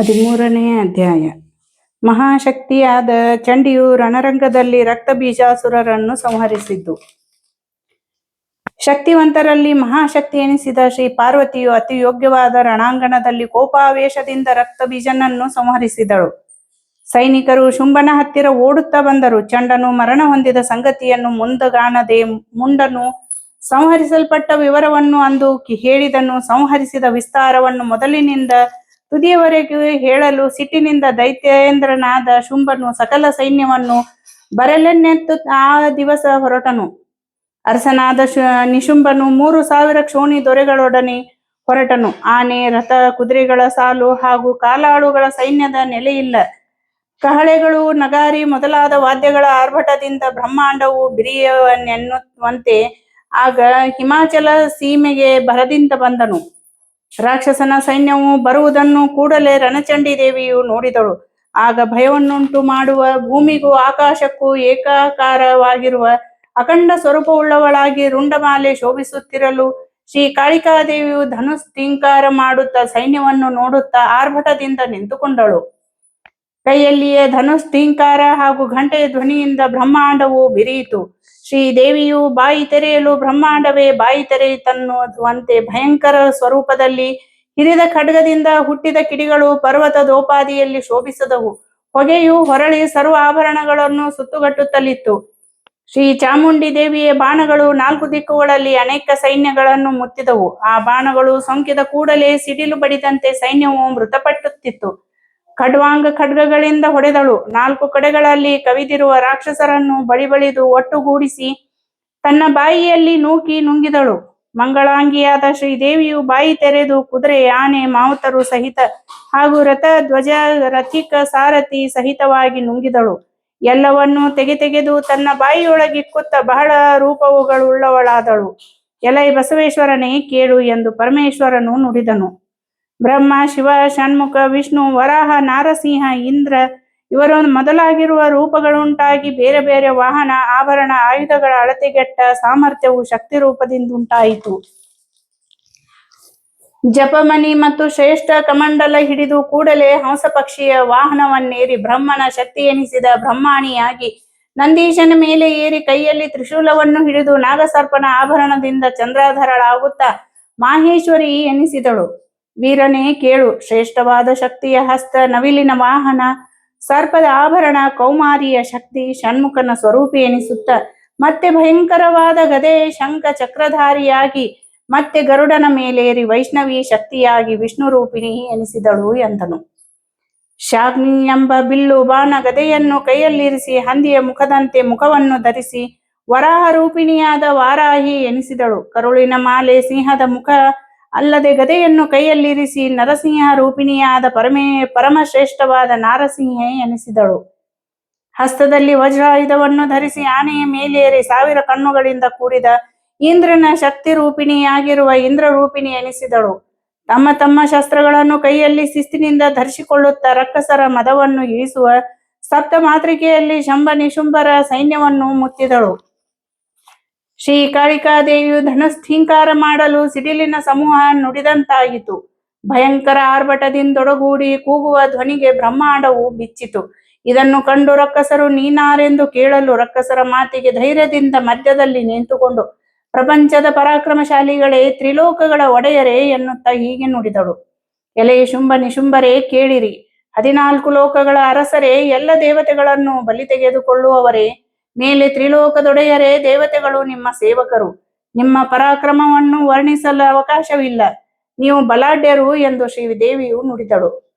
ಹದಿಮೂರನೇ ಅಧ್ಯಾಯ. ಮಹಾಶಕ್ತಿಯಾದ ಚಂಡಿಯು ರಣರಂಗದಲ್ಲಿ ರಕ್ತ ಬೀಜಾಸುರರನ್ನು ಸಂಹರಿಸಿದ್ದು. ಶಕ್ತಿವಂತರಲ್ಲಿ ಮಹಾಶಕ್ತಿ ಎನಿಸಿದ ಶ್ರೀ ಪಾರ್ವತಿಯು ಅತಿ ಯೋಗ್ಯವಾದ ರಣಾಂಗಣದಲ್ಲಿ ಕೋಪಾವೇಶದಿಂದ ರಕ್ತ ಬೀಜನನ್ನು ಸಂಹರಿಸಿದಳು. ಸೈನಿಕರು ಶುಂಭನ ಹತ್ತಿರ ಓಡುತ್ತಾ ಬಂದರು. ಚಂಡನು ಮರಣ ಹೊಂದಿದ ಸಂಗತಿಯನ್ನು ಮುಂದಗಾಣದೆ ಮುಂಡನು ಸಂಹರಿಸಲ್ಪಟ್ಟ ವಿವರವನ್ನು ಅಂದು ಹೇಳಿದನು. ಸಂಹರಿಸಿದ ವಿಸ್ತಾರವನ್ನು ಮೊದಲಿನಿಂದ ತುದಿಯವರೆಗೂ ಹೇಳಲು ಸಿಟ್ಟಿನಿಂದ ದೈತ್ಯೇಂದ್ರನಾದ ಶುಂಭನು ಸಕಲ ಸೈನ್ಯವನ್ನು ಬರಲೆನ್ನೆತ್ತು ಆ ದಿವಸ ಹೊರಟನು. ಅರಸನಾದ ನಿಶುಂಭನು ಮೂರು ಸಾವಿರ ಕ್ಷೋಣಿ ದೊರೆಗಳೊಡನೆ ಹೊರಟನು. ಆನೆ, ರಥ, ಕುದುರೆಗಳ ಸಾಲು ಹಾಗೂ ಕಾಲಾಳುಗಳ ಸೈನ್ಯದ ನೆಲೆಯಿಲ್ಲ. ಕಹಳೆಗಳು, ನಗಾರಿ ಮೊದಲಾದ ವಾದ್ಯಗಳ ಆರ್ಭಟದಿಂದ ಬ್ರಹ್ಮಾಂಡವು ಬಿರಿಯನ್ನೆನ್ನುವಂತೆ ಆಗ ಹಿಮಾಚಲ ಸೀಮೆಗೆ ಭರದಿಂದ ಬಂದನು. ರಾಕ್ಷಸನ ಸೈನ್ಯವು ಬರುವುದನ್ನು ಕೂಡಲೇ ರಣಚಂಡಿ ದೇವಿಯು ನೋಡಿದಳು. ಆಗ ಭಯವನ್ನುಂಟು ಮಾಡುವ ಭೂಮಿಗೂ ಆಕಾಶಕ್ಕೂ ಏಕಾಕಾರವಾಗಿರುವ ಅಖಂಡ ಸ್ವರೂಪವುಳ್ಳವಳಾಗಿ ರುಂಡಮಾಲೆ ಶೋಭಿಸುತ್ತಿರಲು ಶ್ರೀ ಕಾಳಿಕಾದೇವಿಯು ಧನುಸ್ ತಿಂಕಾರ ಮಾಡುತ್ತಾ ಸೈನ್ಯವನ್ನು ನೋಡುತ್ತಾ ಆರ್ಭಟದಿಂದ ನಿಂತುಕೊಂಡಳು. ಕೈಯಲ್ಲಿಯೇ ಧನುಸ್ ತಿಂಕಾರ ಹಾಗೂ ಘಂಟೆಯ ಧ್ವನಿಯಿಂದ ಬ್ರಹ್ಮಾಂಡವು ಬಿರಿಯಿತು ಶ್ರೀ ದೇವಿಯು ಬಾಯಿ ತೆರೆಯಲು ಬ್ರಹ್ಮಾಂಡವೇ ಬಾಯಿ ತೆರೆಯಿತನ್ನುವಂತೆ ಭಯಂಕರ ಸ್ವರೂಪದಲ್ಲಿ ಹಿರಿದ ಖಡ್ಗದಿಂದ ಹುಟ್ಟಿದ ಕಿಡಿಗಳು ಪರ್ವತ ದೋಪಾದಿಯಲ್ಲಿ ಶೋಭಿಸದವು. ಹೊಗೆಯು ಹೊರಳಿ ಸರ್ವ ಆಭರಣಗಳನ್ನು ಸುತ್ತುಗಟ್ಟುತ್ತಲಿತ್ತು. ಶ್ರೀ ಚಾಮುಂಡಿ ದೇವಿಯ, ಬಾಣಗಳು ನಾಲ್ಕು ದಿಕ್ಕುಗಳಲ್ಲಿ ಅನೇಕ ಸೈನ್ಯಗಳನ್ನು ಮುತ್ತಿದವು. ಆ ಬಾಣಗಳು ಸೋಂಕಿದ ಕೂಡಲೇ ಸಿಡಿಲು ಬಡಿದಂತೆ ಸೈನ್ಯವು ಮೃತಪಟ್ಟುತ್ತಿತ್ತು. ಖಡ್ವಾಂಗ ಖಡ್ಗಗಳಿಂದ ಹೊಡೆದಳು. ನಾಲ್ಕು ಕಡೆಗಳಲ್ಲಿ ಕವಿದಿರುವ ರಾಕ್ಷಸರನ್ನು ಬಳಿ ಬಳಿದು ಒಟ್ಟುಗೂಡಿಸಿ ತನ್ನ ಬಾಯಿಯಲ್ಲಿ ನೂಕಿ ನುಂಗಿದಳು. ಮಂಗಳಾಂಗಿಯಾದ ಶ್ರೀದೇವಿಯು ಬಾಯಿ ತೆರೆದು ಕುದುರೆ, ಆನೆ, ಮಾವುತರು ಸಹಿತ ಹಾಗೂ ರಥ, ಧ್ವಜ, ರಥಿಕ ಸಾರಥಿ ಸಹಿತವಾಗಿ ನುಂಗಿದಳು. ಎಲ್ಲವನ್ನೂ ತೆಗೆ ತೆಗೆದು ತನ್ನ ಬಾಯಿಯೊಳಗಿಕ್ಕುತ್ತ ಬಹಳ ರೂಪವುಗಳುಳ್ಳವಳಾದಳು. ಎಲೈ ಬಸವೇಶ್ವರನೇ ಕೇಳು ಎಂದು ಪರಮೇಶ್ವರನು ನುಡಿದನು. ಬ್ರಹ್ಮ, ಶಿವ, ಷಣ್ಮುಖ, ವಿಷ್ಣು, ವರಾಹ, ನಾರಸಿಂಹ, ಇಂದ್ರ ಇವರ ಮೊದಲಾಗಿರುವ ರೂಪಗಳುಂಟಾಗಿ ಬೇರೆ ಬೇರೆ ವಾಹನ, ಆಭರಣ, ಆಯುಧಗಳ ಅಳತೆಗೆಟ್ಟ ಸಾಮರ್ಥ್ಯವು ಶಕ್ತಿ ರೂಪದಿಂದುಂಟಾಯಿತು. ಜಪಮಣಿ ಮತ್ತು ಶ್ರೇಷ್ಠ ಕಮಂಡಲ ಹಿಡಿದು ಕೂಡಲೇ ಹಂಸ ಪಕ್ಷಿಯ ವಾಹನವನ್ನೇರಿ ಬ್ರಹ್ಮನ ಶಕ್ತಿ ಎನಿಸಿದ ಬ್ರಹ್ಮಾಣಿಯಾಗಿ ನಂದೀಶನ ಮೇಲೆ ಏರಿ ಕೈಯಲ್ಲಿ ತ್ರಿಶೂಲವನ್ನು ಹಿಡಿದು ನಾಗಸರ್ಪನ ಆಭರಣದಿಂದ ಚಂದ್ರಾಧರಳಾಗುತ್ತಾ ಮಾಹೇಶ್ವರಿ ಎನಿಸಿದಳು. ವೀರನೇ ಕೇಳು, ಶ್ರೇಷ್ಠವಾದ ಶಕ್ತಿಯ ಹಸ್ತ, ನವಿಲಿನ ವಾಹನ, ಸರ್ಪದ ಆಭರಣ, ಕೌಮಾರಿಯ ಶಕ್ತಿ, ಷಣ್ಮುಖನ ಸ್ವರೂಪಿ ಎನಿಸುತ್ತ. ಮತ್ತೆ ಭಯಂಕರವಾದ ಗದೆ ಶಂಖ ಚಕ್ರಧಾರಿಯಾಗಿ, ಮತ್ತೆ ಗರುಡನ ಮೇಲೇರಿ ವೈಷ್ಣವಿ ಶಕ್ತಿಯಾಗಿ ವಿಷ್ಣು ರೂಪಿಣಿ ಎನಿಸಿದಳು ಎಂದನು. ಶಾಗ್ನಿ ಎಂಬ ಬಿಲ್ಲು ಬಾಣ ಗದೆಯನ್ನು ಕೈಯಲ್ಲಿರಿಸಿ, ಹಂದಿಯ ಮುಖದಂತೆ ಮುಖವನ್ನು ಧರಿಸಿ, ವರಾಹ ರೂಪಿಣಿಯಾದ ವಾರಾಹಿ ಎನಿಸಿದಳು. ಕರುಳಿನ ಮಾಲೆ, ಸಿಂಹದ ಮುಖ ಅಲ್ಲದೆ ಗದೆಯನ್ನು ಕೈಯಲ್ಲಿರಿಸಿ ನರಸಿಂಹ ರೂಪಿಣಿಯಾದ ಪರಮೇ ಪರಮಶ್ರೇಷ್ಠವಾದ ನಾರಸಿಂಹೆ ಎನಿಸಿದಳು. ಹಸ್ತದಲ್ಲಿ ವಜ್ರಾಯುಧವನ್ನು ಧರಿಸಿ ಆನೆಯ ಮೇಲೇರಿ ಸಾವಿರ ಕಣ್ಣುಗಳಿಂದ ಕೂಡಿದ ಇಂದ್ರನ ಶಕ್ತಿ ರೂಪಿಣಿಯಾಗಿರುವ ಇಂದ್ರ ರೂಪಿಣಿ ಎನಿಸಿದಳು. ತಮ್ಮ ತಮ್ಮ ಶಸ್ತ್ರಗಳನ್ನು ಕೈಯಲ್ಲಿ ಶಿಸ್ತಿನಿಂದ ಧರಿಸಿಕೊಳ್ಳುತ್ತಾ ರಕ್ಕಸರ ಮದವನ್ನು ಇಳಿಸುವ ಸಪ್ತ ಮಾತೃಕೆಯಲ್ಲಿ ಶಂಭ ನಿಶುಂಭರ ಸೈನ್ಯವನ್ನು ಮುತ್ತಿದಳು. ಶ್ರೀ ಕಾಳಿಕಾದೇವಿಯು ಧನುಸ್ಥೀಂಕಾರ ಮಾಡಲು ಸಿಡಿಲಿನ ಸಮೂಹ ನುಡಿದಂತಾಯಿತು. ಭಯಂಕರ ಆರ್ಭಟದಿಂದೊಡಗೂಡಿ ಕೂಗುವ ಧ್ವನಿಗೆ ಬ್ರಹ್ಮಾಂಡವು ಬಿಚ್ಚಿತು. ಇದನ್ನು ಕಂಡು ರಕ್ಕಸರು ನೀನಾರೆಂದು ಕೇಳಲು ರಕ್ಕಸರ ಮಾತಿಗೆ ಧೈರ್ಯದಿಂದ ಮಧ್ಯದಲ್ಲಿ ನಿಂತುಕೊಂಡು, ಪ್ರಪಂಚದ ಪರಾಕ್ರಮಶಾಲಿಗಳೇ, ತ್ರಿಲೋಕಗಳ ಒಡೆಯರೇ ಎನ್ನುತ್ತಾ ಹೀಗೆ ನುಡಿದಳು. ಎಲೆ ಶುಂಭ ನಿಶುಂಭರೇ ಕೇಳಿರಿ. ಹದಿನಾಲ್ಕು ಲೋಕಗಳ ಅರಸರೇ, ಎಲ್ಲ ದೇವತೆಗಳನ್ನು ಬಲಿ ತೆಗೆದುಕೊಳ್ಳುವವರೇ ಮೇಲೆ ತ್ರಿಲೋಕದೊಡೆಯರೇ ದೇವತೆಗಳು ನಿಮ್ಮ ಸೇವಕರು. ನಿಮ್ಮ ಪರಾಕ್ರಮವನ್ನು ವರ್ಣಿಸಲು ಅವಕಾಶವಿಲ್ಲ. ನೀವು ಬಲಾಢ್ಯರು ಎಂದು ಶ್ರೀದೇವಿಯು ನುಡಿದಳು.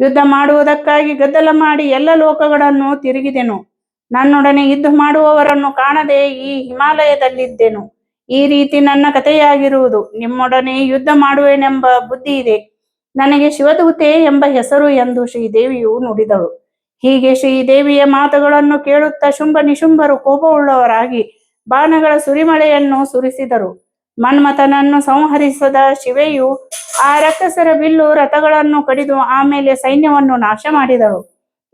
ಯುದ್ಧ ಮಾಡುವುದಕ್ಕಾಗಿ ಗದ್ದಲ ಮಾಡಿ ಎಲ್ಲ ಲೋಕಗಳನ್ನು ತಿರುಗಿದೆನು. ನನ್ನೊಡನೆ ಯುದ್ಧ ಮಾಡುವವರನ್ನು ಕಾಣದೆ ಈ ಹಿಮಾಲಯದಲ್ಲಿದ್ದೆನು. ಈ ರೀತಿ ನನ್ನ ಕಥೆಯಾಗಿರುವುದು. ನಿಮ್ಮೊಡನೆ ಯುದ್ಧ ಮಾಡುವೆನೆಂಬ ಬುದ್ಧಿ ಇದೆ ನನಗೆ ಶಿವದೂತೆ ಎಂಬ ಹೆಸರು ಎಂದು ಶ್ರೀದೇವಿಯು ನುಡಿದಳು. ಹೀಗೆ ಶ್ರೀದೇವಿಯ ಮಾತುಗಳನ್ನು ಕೇಳುತ್ತಾ ಶುಂಭ ನಿಶುಂಭರು ಕೋಪವುಳ್ಳವರಾಗಿ ಬಾಣಗಳ ಸುರಿಮಳೆಯನ್ನು ಸುರಿಸಿದರು. ಮನ್ಮಥನನ್ನು ಸಂಹರಿಸದ ಶಿವೆಯು ಆ ರಕ್ತಸರ ಬಿಲ್ಲು ರಥಗಳನ್ನು ಕಡಿದು ಆಮೇಲೆ ಸೈನ್ಯವನ್ನು ನಾಶ ಮಾಡಿದಳು.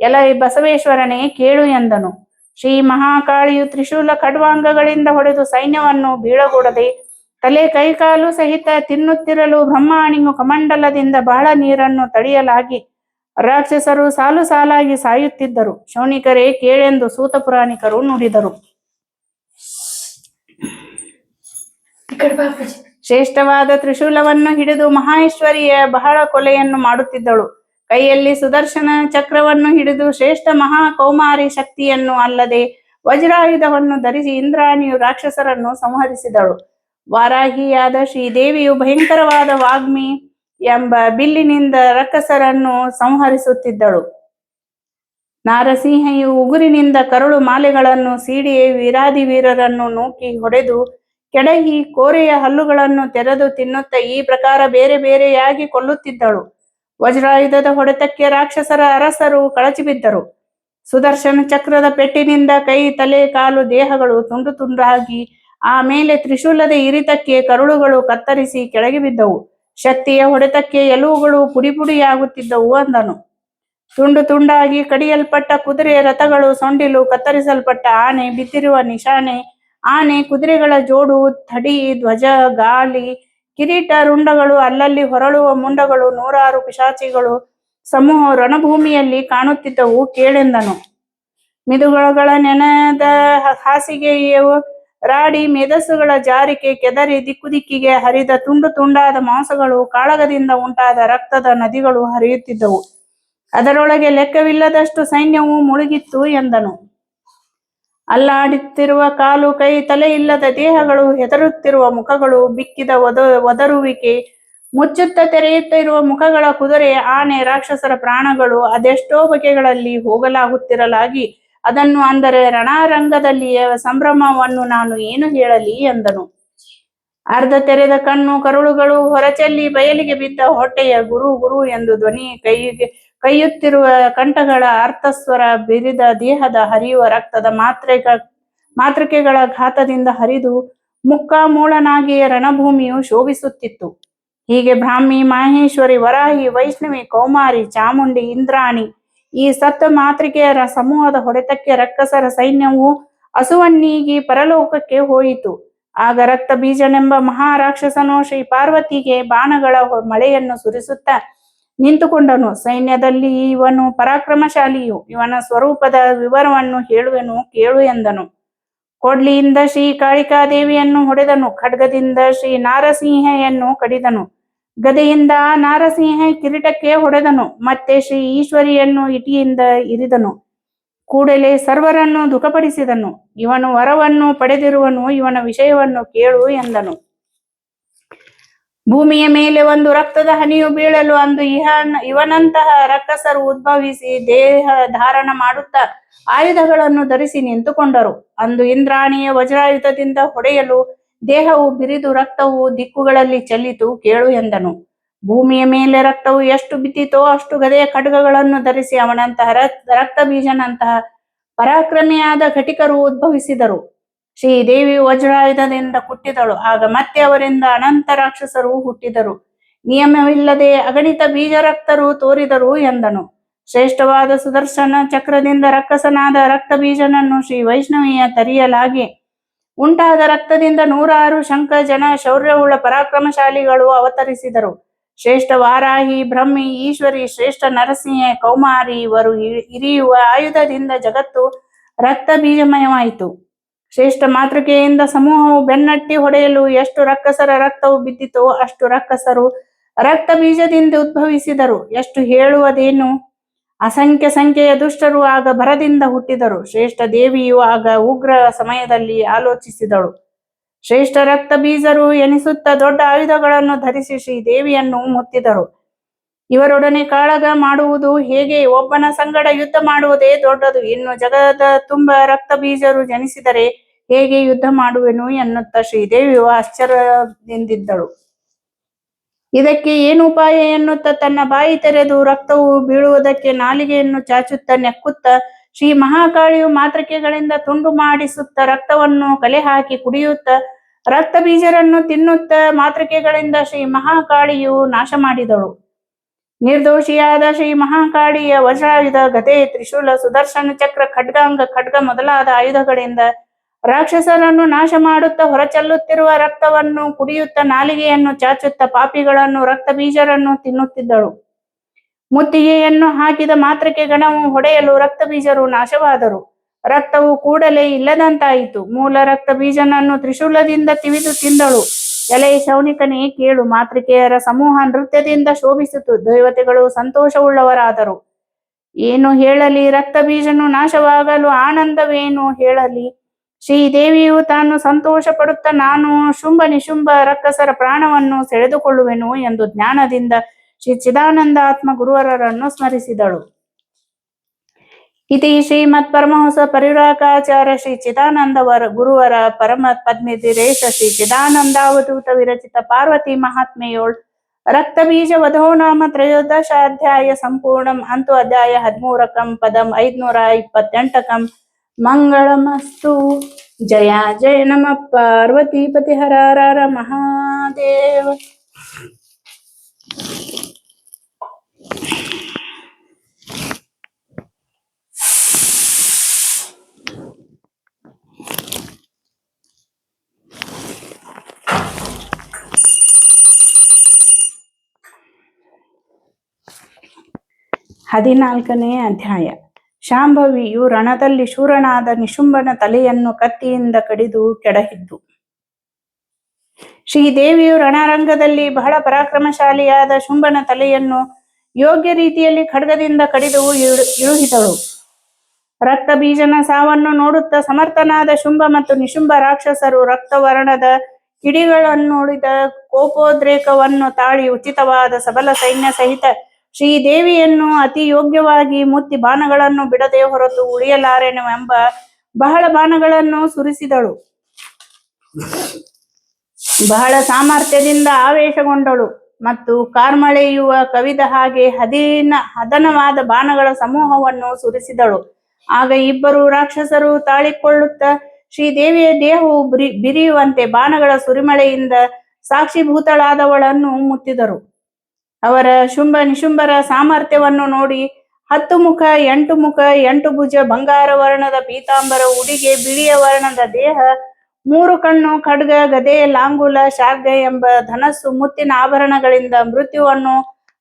ಎಲೈ ಬಸವೇಶ್ವರನೇ ಕೇಳು ಎಂದನು. ಶ್ರೀ ಮಹಾಕಾಳಿಯು ತ್ರಿಶೂಲ ಖಡ್ವಾಂಗಗಳಿಂದ ಹೊಡೆದು ಸೈನ್ಯವನ್ನು ಬೀಳಗೂಡದೆ ತಲೆ ಕೈಕಾಲು ಸಹಿತ ತಿನ್ನುತ್ತಿರಲು ಬ್ರಹ್ಮಾಣಿಯು ಕಮಂಡಲದಿಂದ ಬಹಳ ನೀರನ್ನು ತಡೆಯಲಾಗಿ ರಾಕ್ಷಸರು ಸಾಲು ಸಾಲಾಗಿ ಸಾಯುತ್ತಿದ್ದರು. ಶೌನಿಕರೇ ಕೇಳೆಂದು ಸೂತ ಪುರಾಣಿಕರು ನುಡಿದರು. ಶ್ರೇಷ್ಠವಾದ ತ್ರಿಶೂಲವನ್ನು ಹಿಡಿದು ಮಹೇಶ್ವರಿಯ ಬಹಳ ಕೊಲೆಯನ್ನು ಮಾಡುತ್ತಿದ್ದಳು. ಕೈಯಲ್ಲಿ ಸುದರ್ಶನ ಚಕ್ರವನ್ನು ಹಿಡಿದು ಶ್ರೇಷ್ಠ ಮಹಾ ಕೌಮಾರಿ ಶಕ್ತಿಯನ್ನು ಅಲ್ಲದೆ ವಜ್ರಾಯುಧವನ್ನು ಧರಿಸಿ ಇಂದ್ರಾಣಿಯು ರಾಕ್ಷಸರನ್ನು ಸಂಹರಿಸಿದಳು. ವಾರಾಹಿಯಾದ ಶ್ರೀದೇವಿಯು ಭಯಂಕರವಾದ ವಾಗ್ಮಿ ಎಂಬ ಬಿಲ್ಲಿನಿಂದ ರಕ್ಕಸರನ್ನು ಸಂಹರಿಸುತ್ತಿದ್ದಳು. ನಾರಸಿಂಹೆಯು ಉಗುರಿನಿಂದ ಕರುಳು ಮಾಲೆಗಳನ್ನು ಸೀಡಿ ವೀರಾದಿ ವೀರರನ್ನು ನೂಕಿ ಹೊಡೆದು, ಕೆಡಹಿ ಕೋರೆಯ ಹಲ್ಲುಗಳನ್ನು ತೆರೆದು ತಿನ್ನುತ್ತ ಈ ಪ್ರಕಾರ ಬೇರೆ ಬೇರೆಯಾಗಿ ಕೊಲ್ಲುತ್ತಿದ್ದಳು. ವಜ್ರಾಯುಧದ ಹೊಡೆತಕ್ಕೆ ರಾಕ್ಷಸರ ಅರಸರು ಕಳಚಿಬಿದ್ದರು. ಸುದರ್ಶನ ಚಕ್ರದ ಪೆಟ್ಟಿನಿಂದ ಕೈ, ತಲೆ, ಕಾಲು, ದೇಹಗಳು ತುಂಡು ತುಂಡಾಗಿ ಆಮೇಲೆ ತ್ರಿಶೂಲದ ಇರಿತಕ್ಕೆ ಕರುಳುಗಳು ಕತ್ತರಿಸಿ ಕೆಳಗೆ ಬಿದ್ದವು. ಶಕ್ತಿಯ ಹೊಡೆತಕ್ಕೆ ಎಲುವುಗಳು ಪುಡಿ ಪುಡಿಯಾಗುತ್ತಿದ್ದವು ಅಂದನು. ತುಂಡು ತುಂಡಾಗಿ ಕಡಿಯಲ್ಪಟ್ಟ ಕುದುರೆ ರಥಗಳು ಸೊಂಡಿಲು ಕತ್ತರಿಸಲ್ಪಟ್ಟ ಆನೆ ಬಿದ್ದಿರುವ ನಿಶಾನೆ, ಆನೆ ಕುದುರೆಗಳ ಜೋಡು ಥಡಿ, ಧ್ವಜ, ಗಾಳಿ, ಕಿರೀಟ ರುಂಡಗಳು ಅಲ್ಲಲ್ಲಿ ಹೊರಳುವ ಮುಂಡಗಳು ನೂರಾರು ಪಿಶಾಚಿಗಳು ಸಮೂಹ ರಣಭೂಮಿಯಲ್ಲಿ ಕಾಣುತ್ತಿದ್ದವು ಕೇಳೆಂದನು. ಮಿದುಗಳ ನೆನೆದ ಹಾಸಿಗೆಯು ರಾಡಿ ಮೆದಸುಗಳ ಜಾರಿಕೆ ಕೆದರಿ ದಿಕ್ಕು ದಿಕ್ಕಿಗೆ ಹರಿದ ತುಂಡು ತುಂಡಾದ ಮಾಂಸಗಳು ಕಾಳಗದಿಂದ ಉಂಟಾದ ರಕ್ತದ ನದಿಗಳು ಹರಿಯುತ್ತಿದ್ದವು. ಅದರೊಳಗೆ ಲೆಕ್ಕವಿಲ್ಲದಷ್ಟು ಸೈನ್ಯವು ಮುಳುಗಿತ್ತು ಎಂದನು. ಅಲ್ಲಾಡುತ್ತಿರುವ ಕಾಲು ಕೈ ತಲೆ ಇಲ್ಲದ ದೇಹಗಳು ಹೆದರುತ್ತಿರುವ ಮುಖಗಳು ಬಿಕ್ಕಿದ ಒದ ಒದರುವಿಕೆ ಮುಚ್ಚುತ್ತ ತೆರೆಯುತ್ತಿರುವ ಮುಖಗಳ ಕುದುರೆ, ಆನೆ, ರಾಕ್ಷಸರ ಪ್ರಾಣಗಳು ಅದೆಷ್ಟೋ ಬಗೆಗಳಲ್ಲಿ ಹೋಗಲಾಗುತ್ತಿರಲಾಗಿ ಅದನ್ನು ಅಂದರೆ ರಣಾರಂಗದಲ್ಲಿಯ ಸಂಭ್ರಮವನ್ನು ನಾನು ಏನು ಹೇಳಲಿ ಎಂದನು. ಅರ್ಧ ತೆರೆದ ಕಣ್ಣು ಕರುಳುಗಳು ಹೊರಚೆಲ್ಲಿ ಬಯಲಿಗೆ ಬಿದ್ದ ಹೊಟ್ಟೆಯ ಗುರು ಗುರು ಎಂದು ಧ್ವನಿ ಕೈಗೆ ಕೈಯುತ್ತಿರುವ ಕಂಠಗಳ ಅರ್ಥಸ್ವರ ಬಿರಿದ ದೇಹದ ಹರಿಯುವ ರಕ್ತದ ಮಾತ್ರೆ ಮಾತೃಕೆಗಳ ಘಾತದಿಂದ ಹರಿದು ಮುಕ್ಕ ಮೂಳನಾಗಿ ರಣಭೂಮಿಯು ಶೋಭಿಸುತ್ತಿತ್ತು. ಹೀಗೆ ಬ್ರಾಹ್ಮಿ, ಮಾಹೇಶ್ವರಿ, ವರಾಹಿ, ವೈಷ್ಣವಿ, ಕೌಮಾರಿ, ಚಾಮುಂಡಿ, ಇಂದ್ರಾಣಿ ಈ ಸತ್ತ ಮಾತೃಕೆಯರ ಸಮೂಹದ ಹೊಡೆತಕ್ಕೆ ರಕ್ಕಸರ ಸೈನ್ಯವು ಹಸುವನ್ನೀಗಿ ಪರಲೋಕಕ್ಕೆ ಹೋಯಿತು. ಆಗ ರಕ್ತ ಬೀಜನೆಂಬ ಮಹಾರಾಕ್ಷಸನು ಶ್ರೀ ಪಾರ್ವತಿಗೆ ಬಾಣಗಳ ಮಳೆಯನ್ನು ಸುರಿಸುತ್ತಾ ನಿಂತುಕೊಂಡನು. ಸೈನ್ಯದಲ್ಲಿ ಇವನು ಪರಾಕ್ರಮಶಾಲಿಯು. ಇವನ ಸ್ವರೂಪದ ವಿವರವನ್ನು ಹೇಳುವೆನು, ಕೇಳು ಎಂದನು. ಕೊಡ್ಲಿಯಿಂದ ಶ್ರೀ ಕಾಳಿಕಾದೇವಿಯನ್ನು ಹೊಡೆದನು. ಖಡ್ಗದಿಂದ ಶ್ರೀ ನಾರಸಿಂಹೆಯನ್ನು ಕಡಿದನು. ಗದೆಯಿಂದ ನಾರಸಿಂಹ ಕಿರೀಟಕ್ಕೆ ಹೊಡೆದನು, ಮತ್ತೆ ಶ್ರೀ ಈಶ್ವರಿಯನ್ನು ಇಟಿಯಿಂದ ಇರಿದನು. ಕೂಡಲೇ ಸರ್ವರನ್ನು ದುಃಖಪಡಿಸಿದನು. ಇವನು ವರವನ್ನು ಪಡೆದಿರುವನು, ಇವನ ವಿಷಯವನ್ನು ಕೇಳು ಎಂದನು. ಭೂಮಿಯ ಮೇಲೆ ಒಂದು ರಕ್ತದ ಹನಿಯು ಬೀಳಲು ಅಂದು ಇಹ ಇವನಂತಹ ರಕ್ಕಸರು ಉದ್ಭವಿಸಿ ದೇಹ ಧಾರಣ ಮಾಡುತ್ತಾ ಆಯುಧಗಳನ್ನು ಧರಿಸಿ ನಿಂತುಕೊಂಡರು. ಅಂದು ಇಂದ್ರಾಣಿಯ ವಜ್ರಾಯುಧದಿಂದ ಹೊಡೆಯಲು ದೇಹವು ಬಿರಿದು ರಕ್ತವು ದಿಕ್ಕುಗಳಲ್ಲಿ ಚಲಿತು ಕೇಳು ಎಂದನು. ಭೂಮಿಯ ಮೇಲೆ ರಕ್ತವು ಎಷ್ಟು ಬಿದ್ದಿತೋ ಅಷ್ಟು ಗದೆಯ ಖಡ್ಗಗಳನ್ನು ಧರಿಸಿ ಅವನಂತಹ ರಕ್- ರಕ್ತ ಬೀಜನಂತಹ ಪರಾಕ್ರಮಿಯಾದ ಘಟಿಕರು ಉದ್ಭವಿಸಿದರು. ಶ್ರೀ ದೇವಿ ವಜ್ರಾಯುಧದಿಂದ ಕುಟ್ಟಿದಳು. ಆಗ ಮತ್ತೆ ಅವರಿಂದ ಅನಂತ ರಾಕ್ಷಸರು ಹುಟ್ಟಿದರು. ನಿಯಮವಿಲ್ಲದೆ ಅಗಣಿತ ಬೀಜರಕ್ತರು ತೋರಿದರು ಎಂದನು. ಶ್ರೇಷ್ಠವಾದ ಸುದರ್ಶನ ಚಕ್ರದಿಂದ ರಕ್ಕಸನಾದ ರಕ್ತ ಬೀಜನನ್ನು ಶ್ರೀ ವೈಷ್ಣವಿಯ ತರಿಯಲಾಗಿ ಉಂಟಾದ ರಕ್ತದಿಂದ ನೂರಾರು ಶಂಕ ಜನ ಶೌರ್ಯವುಳ್ಳ ಪರಾಕ್ರಮಶಾಲಿಗಳು ಅವತರಿಸಿದರು. ಶ್ರೇಷ್ಠ ವಾರಾಹಿ, ಬ್ರಹ್ಮಿ, ಈಶ್ವರಿ, ಶ್ರೇಷ್ಠ ನರಸಿಂಹ, ಕೌಮಾರಿ ಇವರು ಇರಿಯುವ ಆಯುಧದಿಂದ ಜಗತ್ತು ರಕ್ತ ಬೀಜಮಯವಾಯಿತು ಶ್ರೇಷ್ಠ ಮಾತೃಕೆಯಿಂದ ಸಮೂಹವು ಬೆನ್ನಟ್ಟಿ ಹೊಡೆಯಲು ಎಷ್ಟು ರಕ್ಕಸರ ರಕ್ತವು ಬಿದ್ದಿತೋ ಅಷ್ಟು ರಕ್ಕಸರು ರಕ್ತ ಬೀಜದಿಂದ ಉದ್ಭವಿಸಿದರು. ಎಷ್ಟು ಹೇಳುವುದೇನು? ಅಸಂಖ್ಯ ಸಂಖ್ಯೆಯ ದುಷ್ಟರು ಆಗ ಭರದಿಂದ ಹುಟ್ಟಿದರು. ಶ್ರೇಷ್ಠ ದೇವಿಯು ಆಗ ಉಗ್ರ ಸಮಯದಲ್ಲಿ ಆಲೋಚಿಸಿದಳು. ಶ್ರೇಷ್ಠ ರಕ್ತ ಬೀಜರು ಎನಿಸುತ್ತ ದೊಡ್ಡ ಆಯುಧಗಳನ್ನು ಧರಿಸಿ ಶ್ರೀ ದೇವಿಯನ್ನು ಮುತ್ತಿದರು. ಇವರೊಡನೆ ಕಾಳಗ ಮಾಡುವುದು ಹೇಗೆ? ಒಬ್ಬನ ಸಂಗಡ ಯುದ್ಧ ಮಾಡುವುದೇ ದೊಡ್ಡದು. ಇನ್ನು ಜಗದ ತುಂಬ ರಕ್ತ ಬೀಜರು ಜನಿಸಿದರೆ ಹೇಗೆ ಯುದ್ಧ ಮಾಡುವೆನು ಎನ್ನುತ್ತ ಶ್ರೀದೇವಿಯು ಆಶ್ಚರ್ಯದಿಂದಿದ್ದಳು. ಇದಕ್ಕೆ ಏನು ಉಪಾಯ ಎನ್ನುತ್ತ ತನ್ನ ಬಾಯಿ ತೆರೆದು ರಕ್ತವು ಬೀಳುವುದಕ್ಕೆ ನಾಲಿಗೆಯನ್ನು ಚಾಚುತ್ತ ನೆಕ್ಕುತ್ತ ಶ್ರೀ ಮಹಾಕಾಳಿಯು ಮಾತೃಕೆಗಳಿಂದ ತುಂಡು ಮಾಡಿಸುತ್ತ ರಕ್ತವನ್ನು ಕಲೆ ಹಾಕಿ ಕುಡಿಯುತ್ತ ರಕ್ತ ಬೀಜರನ್ನು ತಿನ್ನುತ್ತ ಮಾತೃಕೆಗಳಿಂದ ಶ್ರೀ ಮಹಾಕಾಳಿಯು ನಾಶ ಮಾಡಿದಳು. ನಿರ್ದೋಷಿಯಾದ ಶ್ರೀ ಮಹಾಕಾಳಿಯ ವಜ್ರಾಯುಧ ಗದೆ, ತ್ರಿಶೂಲ, ಸುದರ್ಶನ ಚಕ್ರ, ಖಡ್ಗಾಂಗ, ಖಡ್ಗ ಮೊದಲಾದ ಆಯುಧಗಳಿಂದ ರಾಕ್ಷಸರನ್ನು ನಾಶ ಮಾಡುತ್ತಾ ಹೊರಚೆಲ್ಲುತ್ತಿರುವ ರಕ್ತವನ್ನು ಕುಡಿಯುತ್ತಾ ನಾಲಿಗೆಯನ್ನು ಚಾಚುತ್ತಾ ಪಾಪಿಗಳನ್ನು ರಕ್ತ ಬೀಜರನ್ನು ತಿನ್ನುತ್ತಿದ್ದಳು. ಮುತ್ತಿಗೆಯನ್ನು ಹಾಕಿದ ಮಾತ್ರಕ್ಕೆ ಗಣವು ಹೊಡೆಯಲು ರಕ್ತ ಬೀಜರು ನಾಶವಾದರು. ರಕ್ತವು ಕೂಡಲೇ ಇಲ್ಲದಂತಾಯಿತು. ಮೂಲ ರಕ್ತ ಬೀಜನನ್ನು ತ್ರಿಶೂಲದಿಂದ ತಿವಿದು ತಿಂದಳು. ಎಲೆ ಶೌನಿಕನೇ ಕೇಳು ಮಾತೃಕೆಯರ ಸಮೂಹ ನೃತ್ಯದಿಂದ ಶೋಭಿಸಿತು, ದೇವತೆಗಳು ಸಂತೋಷವುಳ್ಳವರಾದರು. ಏನು ಹೇಳಲಿ, ರಕ್ತ ಬೀಜನು ನಾಶವಾಗಲು ಆನಂದವೇನು ಹೇಳಲಿ? ಶ್ರೀದೇವಿಯು ತಾನು ಸಂತೋಷ ಪಡುತ್ತಾ ನಾನು ಶುಂಭ ನಿಶುಂಭ ರಕ್ಕಸರ ಪ್ರಾಣವನ್ನು ಸೆಳೆದುಕೊಳ್ಳುವೆನು ಎಂದು ಜ್ಞಾನದಿಂದ ಶ್ರೀ ಚಿದಾನಂದ ಆತ್ಮ ಗುರುವರರನ್ನು ಸ್ಮರಿಸಿದಳು. ಇತಿ ಶ್ರೀಮತ್ ಪರಮಹಂಸ ಪರಿರಾಕಾಚಾರ ಶ್ರೀ ಚಿದಾನಂದ ವರ ಗುರುವರ ಪರಮ ಪದ್ಮಿತಿರೇಶ ಶ್ರೀ ಚಿದಾನಂದಾವಧೂತ ವಿರಚಿತ ಪಾರ್ವತಿ ಮಹಾತ್ಮೆಯೋಳ್ ರಕ್ತ ಬೀಜ ವಧೋ ನಾಮ ತ್ರಯೋದಶಾಧ್ಯಾಯ ಸಂಪೂರ್ಣಂ ಅಂತು ಅಧ್ಯಾಯ ಹದಿಮೂರಕಂ ಪದಂ ಐದ್ನೂರ ಇಪ್ಪತ್ತೆಂಟಕಂ ಮಂಗಳಮಸ್ತು ಜಯ ಜಯ ನಮ ಪಾರ್ವತೀಪತಿ ಹರ ಹರ ಹರ ಮಹಾದೇವ ಹದಿನಾಲ್ಕನೇ ಅಧ್ಯಾಯ. ಶಾಂಭವಿಯು ರಣದಲ್ಲಿ ಶೂರನಾದ ನಿಶುಂಬನ ತಲೆಯನ್ನು ಕತ್ತಿಯಿಂದ ಕಡಿದು ಕೆಡಹಿದ್ದು. ಶ್ರೀದೇವಿಯು ರಣರಂಗದಲ್ಲಿ ಬಹಳ ಪರಾಕ್ರಮಶಾಲಿಯಾದ ಶುಂಭನ ತಲೆಯನ್ನು ಯೋಗ್ಯ ರೀತಿಯಲ್ಲಿ ಖಡ್ಗದಿಂದ ಕಡಿದು ಇಳು- ಇಳುಹಿದಳು. ರಕ್ತ ಬೀಜನ ಸಾವನ್ನು ನೋಡುತ್ತಾ ಸಮರ್ಥನಾದ ಶುಂಭ ಮತ್ತು ನಿಶುಂಭ ರಾಕ್ಷಸರು ರಕ್ತವರ್ಣದ ಕಿಡಿಗಳನ್ನು ನೋಡಿದ ಕೋಪೋದ್ರೇಕವನ್ನು ತಾಳಿ ಉಚಿತವಾದ ಸಬಲ ಸೈನ್ಯ ಸಹಿತ ಶ್ರೀದೇವಿಯನ್ನು ಅತಿ ಯೋಗ್ಯವಾಗಿ ಮುತ್ತಿ ಬಾಣಗಳನ್ನು ಬಿಡದೆ ಹೊರತು ಉಳಿಯಲಾರೆನು ಎಂಬ ಬಹಳ ಬಾಣಗಳನ್ನು ಸುರಿಸಿದಳು. ಬಹಳ ಸಾಮರ್ಥ್ಯದಿಂದ ಆವೇಶಗೊಂಡಳು ಮತ್ತು ಕಾರ್ಮಳೆಯುವ ಕವಿದ ಹಾಗೆ ಹದಿನ, ಹದನವಾದ ಬಾಣಗಳ ಸಮೂಹವನ್ನು ಸುರಿಸಿದಳು. ಆಗ ಇಬ್ಬರು ರಾಕ್ಷಸರು ತಾಳಿಕೊಳ್ಳುತ್ತಾ ಶ್ರೀದೇವಿಯ ದೇಹವು ಬಿರಿ, ಬಿರಿಯುವಂತೆ ಬಾಣಗಳ ಸುರಿಮಳೆಯಿಂದ ಸಾಕ್ಷಿಭೂತಳಾದವಳನ್ನು ಮುತ್ತಿದರು. ಅವರ ಶುಂಭ ನಿಶುಂಭರ ಸಾಮರ್ಥ್ಯವನ್ನು ನೋಡಿ ಹತ್ತು ಮುಖ, ಎಂಟು ಮುಖ, ಎಂಟು ಭುಜ, ಬಂಗಾರ ವರ್ಣದ ಪೀತಾಂಬರ, ಉಡಿಗೆ, ಬಿಳಿಯ ವರ್ಣದ ದೇಹ, ಮೂರು ಕಣ್ಣು, ಖಡ್ಗ, ಗದೆ, ಲಾಂಗುಲ, ಶಾರ್ಗ ಎಂಬ ಧನಸ್ಸು, ಮುತ್ತಿನ ಆಭರಣಗಳಿಂದ ಮೃತ್ಯುವನ್ನು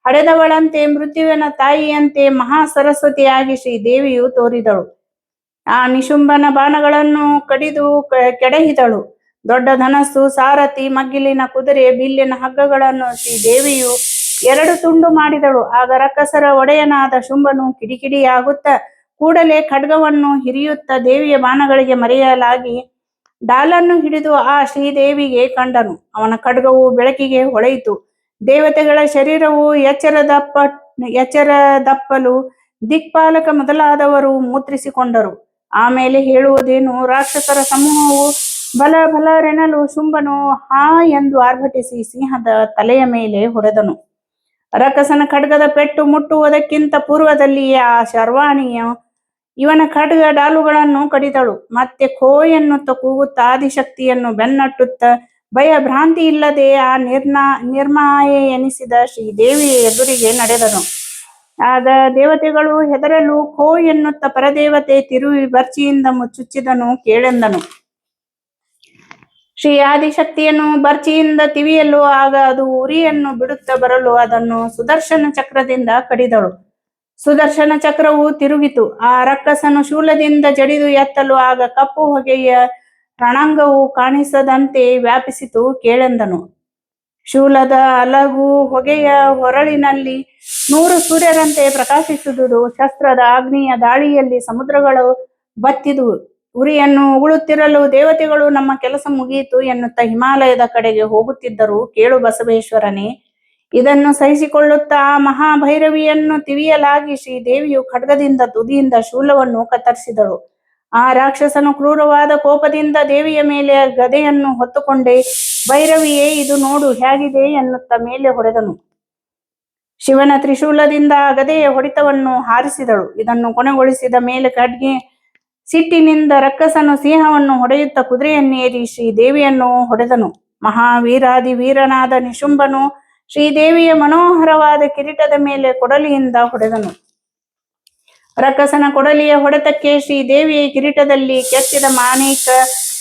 ಹಡೆದವಳಂತೆ, ಮೃತ್ಯುವಿನ ತಾಯಿಯಂತೆ ಮಹಾ ಸರಸ್ವತಿಯಾಗಿ ಶ್ರೀ ದೇವಿಯು ತೋರಿದಳು. ಆ ನಿಶುಂಭನ ಬಾಣಗಳನ್ನು ಕಡಿದು ಕೆಡಹಿದಳು. ದೊಡ್ಡ ಧನಸ್ಸು, ಸಾರಥಿ, ಮಗ್ಗಿಲಿನ ಕುದುರೆ, ಬಿಲ್ಲಿನ ಹಗ್ಗಗಳನ್ನು ಶ್ರೀ ದೇವಿಯು ಎರಡು ತುಂಡು ಮಾಡಿದಳು. ಆಗ ರಕ್ಕಸರ ಒಡೆಯನಾದ ಶುಂಭನು ಕಿಡಿಕಿಡಿಯಾಗುತ್ತ ಕೂಡಲೇ ಖಡ್ಗವನ್ನು ಹಿರಿಯುತ್ತ ದೇವಿಯ ಬಾಣಗಳಿಗೆ ಮರೆಯಲಾಗಿ ಡಾಲನ್ನು ಹಿಡಿದು ಆ ಶ್ರೀದೇವಿಗೆ ಕಂಡನು. ಅವನ ಖಡ್ಗವು ಬೆಳಕಿಗೆ ಹೊಳೆಯಿತು. ದೇವತೆಗಳ ಶರೀರವು ಎಚ್ಚರದಪ್ಪ, ಎಚ್ಚರದಪ್ಪಲು ದಿಕ್ಪಾಲಕ ಮೊದಲಾದವರು ಮೂತ್ರಿಸಿಕೊಂಡರು. ಆಮೇಲೆ ಹೇಳುವುದೇನು, ರಾಕ್ಷಸರ ಸಮೂಹವು ಬಲ ಬಲರೆನಲು ಶುಂಭನು ಹಾ ಎಂದು ಆರ್ಭಟಿಸಿ ಸಿಂಹದ ತಲೆಯ ಮೇಲೆ ಹೊಡೆದನು. ರಕ್ಕಸನ ಖಡ್ಗದ ಪೆಟ್ಟು ಮುಟ್ಟುವುದಕ್ಕಿಂತ ಪೂರ್ವದಲ್ಲಿಯೇ ಆ ಶರ್ವಾಣಿಯು ಇವನ ಖಡ್ಗ ಡಾಲುಗಳನ್ನು ಕಡಿದಳು. ಮತ್ತೆ ಖೋ ಎನ್ನುತ್ತ ಕೂಗುತ್ತ ಆದಿಶಕ್ತಿಯನ್ನು ಬೆನ್ನಟ್ಟುತ್ತ ಭಯ ಭ್ರಾಂತಿ ಇಲ್ಲದೆ ಆ ನಿರ್ನಾ, ನಿರ್ಮಾಯೆ ಎನಿಸಿದ ಶ್ರೀದೇವಿಯ ಎದುರಿಗೆ ನಡೆದನು. ಆದ ದೇವತೆಗಳು ಹೆದರಲು ಖೋ ಎನ್ನುತ್ತ ಪರದೇವತೆ ತಿರುವಿ ಬರ್ಚಿಯಿಂದ ಮುಚ್ಚುಚ್ಚಿದನು ಕೇಳೆಂದನು. ಶ್ರೀ ಆದಿಶಕ್ತಿಯನ್ನು ಬರ್ಚಿಯಿಂದ ತಿವಿಯಲು ಆಗ ಅದು ಉರಿಯನ್ನು ಬಿಡುತ್ತಾ ಬರಲು ಅದನ್ನು ಸುದರ್ಶನ ಚಕ್ರದಿಂದ ಕಡಿದಳು. ಸುದರ್ಶನ ಚಕ್ರವು ತಿರುಗಿತು. ಆ ರಕ್ಕಸನು ಶೂಲದಿಂದ ಜಡಿದು ಎತ್ತಲು ಆಗ ಕಪ್ಪು ಹೊಗೆಯ ರಣಾಂಗವು ಕಾಣಿಸದಂತೆ ವ್ಯಾಪಿಸಿತು ಕೇಳೆಂದನು. ಶೂಲದ ಅಲಗು ಹೊಗೆಯ ಹೊರಳಿನಲ್ಲಿ ನೂರು ಸೂರ್ಯರಂತೆ ಪ್ರಕಾಶಿಸಿದುದು. ಶಸ್ತ್ರದ ಅಗ್ನಿಯ ದಾಳಿಯಲ್ಲಿ ಸಮುದ್ರಗಳು ಬತ್ತಿದುವು. ಉರಿಯನ್ನು ಉಗುಳುತ್ತಿರಲು ದೇವತೆಗಳು ನಮ್ಮ ಕೆಲಸ ಮುಗಿಯಿತು ಎನ್ನುತ್ತಾ ಹಿಮಾಲಯದ ಕಡೆಗೆ ಹೋಗುತ್ತಿದ್ದರು ಕೇಳು ಬಸವೇಶ್ವರನೇ, ಇದನ್ನು ಸಹಿಸಿಕೊಳ್ಳುತ್ತಾ ಮಹಾಭೈರವಿಯನ್ನು ತಿವಿಯಲಾಗಿ ಶ್ರೀದೇವಿಯು ಖಡ್ಗದಿಂದ ತುದಿಯಿಂದ ಶೂಲವನ್ನು ಕತ್ತರಿಸಿದಳು. ಆ ರಾಕ್ಷಸನು ಕ್ರೂರವಾದ ಕೋಪದಿಂದ ದೇವಿಯ ಮೇಲೆ ಗದೆಯನ್ನು ಹೊತ್ತುಕೊಂಡೇ, ಭೈರವಿಯೇ ಇದು ನೋಡು ಹೇಗಿದೆ ಎನ್ನುತ್ತ ಮೇಲೆ ಹೊಡೆದನು. ಶಿವನ ತ್ರಿಶೂಲದಿಂದ ಗದೆಯ ಹೊಡೆತವನ್ನು ಹಾರಿಸಿದಳು. ಇದನ್ನು ಕೊನೆಗೊಳಿಸಿದ ಮೇಲೆ ಖಡ್ಗೆ ಸಿಟ್ಟಿನಿಂದ ರಕ್ಕಸನು ಸಿಂಹವನ್ನು ಹೊಡೆಯುತ್ತ ಕುದುರೆಯನ್ನೇರಿ ಶ್ರೀದೇವಿಯನ್ನು ಹೊಡೆದನು. ಮಹಾವೀರಾದಿ ವೀರನಾದ ನಿಶುಂಬನು ಶ್ರೀದೇವಿಯ ಮನೋಹರವಾದ ಕಿರೀಟದ ಮೇಲೆ ಕೊಡಲಿಯಿಂದ ಹೊಡೆದನು. ರಕ್ಕಸನ ಕೊಡಲಿಯ ಹೊಡೆತಕ್ಕೆ ಶ್ರೀದೇವಿಯ ಕಿರೀಟದಲ್ಲಿ ಕೆತ್ತಿದ ಮಾನೇಕ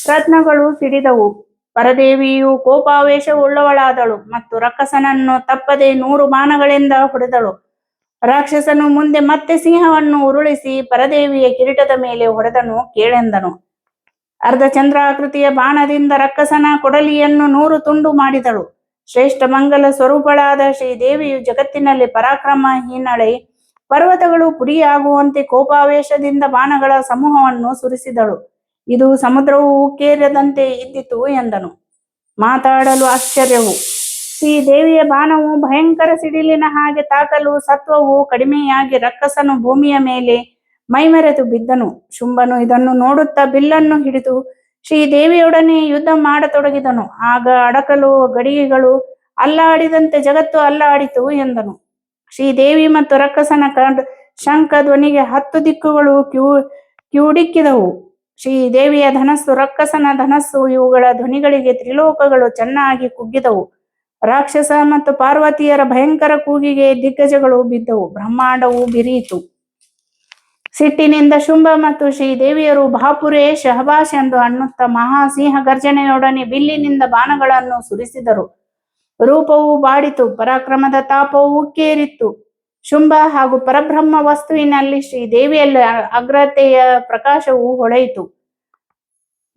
ರತ್ನಗಳು ಸಿಡಿದವು. ಪರದೇವಿಯು ಕೋಪಾವೇಶವುಳ್ಳವಳಾದಳು ಮತ್ತು ರಕ್ಕಸನನ್ನು ತಪ್ಪದೆ ನೂರು ಬಾಣಗಳಿಂದ ಹೊಡೆದಳು. ರಾಕ್ಷಸನು ಮುಂದೆ ಮತ್ತೆ ಸಿಂಹವನ್ನು ಉರುಳಿಸಿ ಪರದೇವಿಯ ಕಿರೀಟದ ಮೇಲೆ ಹೊಡೆದನು ಕೇಳೆಂದನು. ಅರ್ಧ ಚಂದ್ರಾಕೃತಿಯ ಬಾಣದಿಂದ ರಕ್ಕಸನ ಕೊಡಲಿಯನ್ನು ನೂರು ತುಂಡು ಮಾಡಿದಳು. ಶ್ರೇಷ್ಠ ಮಂಗಲ ಸ್ವರೂಪಳಾದ ಶ್ರೀದೇವಿಯು ಜಗತ್ತಿನಲ್ಲಿ ಪರಾಕ್ರಮ ಹೀನಳೆ ಪರ್ವತಗಳು ಪುಡಿಯಾಗುವಂತೆ ಕೋಪಾವೇಶದಿಂದ ಬಾಣಗಳ ಸಮೂಹವನ್ನು ಸುರಿಸಿದಳು. ಇದು ಸಮುದ್ರವು ಉಕ್ಕೇರದಂತೆ ಇದ್ದಿತು ಎಂದನು. ಮಾತಾಡಲು ಆಶ್ಚರ್ಯವು. ಶ್ರೀ ದೇವಿಯ ಬಾಣವು ಭಯಂಕರ ಸಿಡಿಲಿನ ಹಾಗೆ ತಾಕಲು ಸತ್ವವು ಕಡಿಮೆಯಾಗಿ ರಕ್ಕಸನು ಭೂಮಿಯ ಮೇಲೆ ಮೈಮರೆತು ಬಿದ್ದನು. ಶುಂಭನು ಇದನ್ನು ನೋಡುತ್ತಾ ಬಿಲ್ಲನ್ನು ಹಿಡಿದು ಶ್ರೀ ದೇವಿಯೊಡನೆ ಯುದ್ಧ ಮಾಡತೊಡಗಿದನು. ಆಗ ಅಡಕಲು ಗಡಿಗೆಗಳು ಅಲ್ಲಾಡಿದಂತೆ ಜಗತ್ತು ಅಲ್ಲಾಡಿತು ಎಂದನು. ಶ್ರೀದೇವಿ ಮತ್ತು ರಕ್ಕಸನ ಕಂಡ ಶಂಖ ಧ್ವನಿಗೆ ಹತ್ತು ದಿಕ್ಕುಗಳು ಕ್ಯೂ ಶ್ರೀ ಶ್ರೀದೇವಿಯ ಧನಸ್ಸು, ರಕ್ಕಸನ ಧನಸ್ಸು ಇವುಗಳ ಧ್ವನಿಗಳಿಗೆ ತ್ರಿಲೋಕಗಳು ಚೆನ್ನಾಗಿ ಕುಗ್ಗಿದವು. ರಾಕ್ಷಸ ಮತ್ತು ಪಾರ್ವತಿಯರ ಭಯಂಕರ ಕೂಗಿಗೆ ದಿಗ್ಗಜಗಳು ಬಿದ್ದವು. ಬ್ರಹ್ಮಾಂಡವು ಬಿರಿಯಿತು ಸಿಟ್ಟಿನಿಂದ ಶುಂಭ ಮತ್ತು ಶ್ರೀದೇವಿಯರು ಬಾಪುರೆ ಶಹಬಾಷ್ ಎಂದು ಅನ್ನುತ್ತಾ ಮಹಾಸಿಂಹ ಗರ್ಜನೆಯೊಡನೆ ಬಿಲ್ಲಿನಿಂದ ಬಾಣಗಳನ್ನು ಸುರಿಸಿದರು. ರೂಪವು ಬಾಡಿತು, ಪರಾಕ್ರಮದ ತಾಪವು ಉಕ್ಕೇರಿತ್ತು. ಶುಂಭ ಹಾಗೂ ಪರಬ್ರಹ್ಮ ವಸ್ತುವಿನಲ್ಲಿ ಶ್ರೀದೇವಿಯಲ್ಲಿ ಅಗ್ರತೆಯ ಪ್ರಕಾಶವು ಹೊಳೆಯಿತು.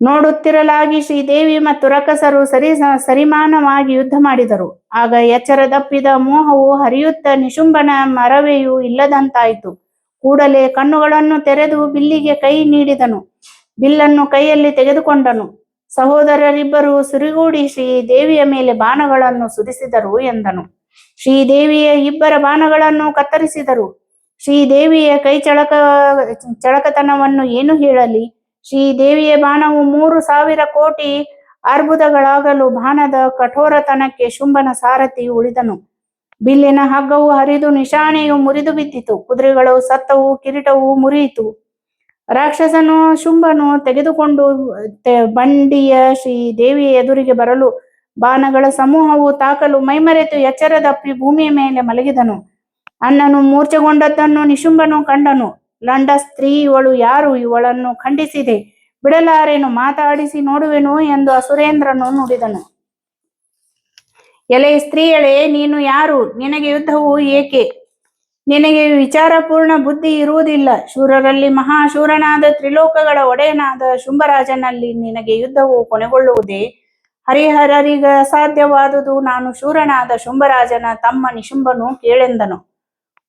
ನೋಡುತ್ತಿರಲಾಗಿ ಶ್ರೀದೇವಿ ಮತ್ತು ರಕಸರು ಸರಿ ಸರಿಮಾನವಾಗಿ ಯುದ್ಧ ಮಾಡಿದರು. ಆಗ ಎಚ್ಚರದಪ್ಪಿದ ಮೋಹವು ಹರಿಯುತ್ತ ನಿಶುಂಬನ ಮರವೆಯೂ ಇಲ್ಲದಂತಾಯಿತು. ಕೂಡಲೇ ಕಣ್ಣುಗಳನ್ನು ತೆರೆದು ಬಿಲ್ಲಿಗೆ ಕೈ ನೀಡಿದನು. ಬಿಲ್ಲನ್ನು ಕೈಯಲ್ಲಿ ತೆಗೆದುಕೊಂಡನು. ಸಹೋದರರಿಬ್ಬರು ಸುರಿಗೂಡಿ ಶ್ರೀದೇವಿಯ ಮೇಲೆ ಬಾಣಗಳನ್ನು ಸುರಿಸಿದರು ಎಂದನು. ಶ್ರೀದೇವಿಯ ಇಬ್ಬರ ಬಾಣಗಳನ್ನು ಕತ್ತರಿಸಿದರು. ಶ್ರೀದೇವಿಯ ಕೈ ಚಳಕ, ಚಳಕತನವನ್ನು ಏನು ಹೇಳಲಿ? ಶ್ರೀದೇವಿಯ ಬಾಣವು ಮೂರು ಸಾವಿರ ಕೋಟಿ ಅರ್ಬುದಗಳಾಗಲು ಬಾಣದ ಕಠೋರತನಕ್ಕೆ ಶುಂಭನ ಸಾರಥಿ ಉಳಿದನು. ಬಿಲ್ಲಿನ ಹಗ್ಗವು ಹರಿದು ನಿಶಾನೆಯು ಮುರಿದು ಬಿದ್ದಿತು. ಕುದುರೆಗಳು ಸತ್ತವು ಕಿರೀಟವು ಮುರಿಯಿತು. ರಾಕ್ಷಸನು ಶುಂಭನು ತೆಗೆದುಕೊಂಡು ಬಂಡಿಯ ಶ್ರೀ ದೇವಿಯ ಎದುರಿಗೆ ಬರಲು ಬಾಣಗಳ ಸಮೂಹವು ತಾಕಲು ಮೈಮರೆತು ಎಚ್ಚರದಪ್ಪಿ ಭೂಮಿಯ ಮೇಲೆ ಮಲಗಿದನು. ಅಣ್ಣನು ಮೂರ್ಛೆಗೊಂಡದ್ದನ್ನು ನಿಶುಂಭನು ಕಂಡನು. ಲಂಡ ಸ್ತ್ರೀ ಇವಳು ಯಾರು ಇವಳನ್ನು ಖಂಡಿಸಿದೆ? ಬಿಡಲಾರೇನು? ಮಾತಾಡಿಸಿ ನೋಡುವೆನು ಎಂದು ಅಸುರೇಂದ್ರನು ನುಡಿದನು. ಎಲೆ ಸ್ತ್ರೀಯಳೇ, ನೀನು ಯಾರು? ನಿನಗೆ ಯುದ್ಧವು ಏಕೆ? ನಿನಗೆ ವಿಚಾರಪೂರ್ಣ ಬುದ್ಧಿ ಇರುವುದಿಲ್ಲ. ಶೂರರಲ್ಲಿ ಮಹಾಶೂರನಾದ ತ್ರಿಲೋಕಗಳ ಒಡೆಯನಾದ ಶುಂಭರಾಜನಲ್ಲಿ ನಿನಗೆ ಯುದ್ಧವು ಕೊನೆಗೊಳ್ಳುವುದೇ? ಹರಿಹರರಿಗೆ ಅಸಾಧ್ಯವಾದುದು. ನಾನು ಶೂರನಾದ ಶುಂಭರಾಜನ ತಮ್ಮ ನಿಶುಂಭನು ಕೇಳೆಂದನು.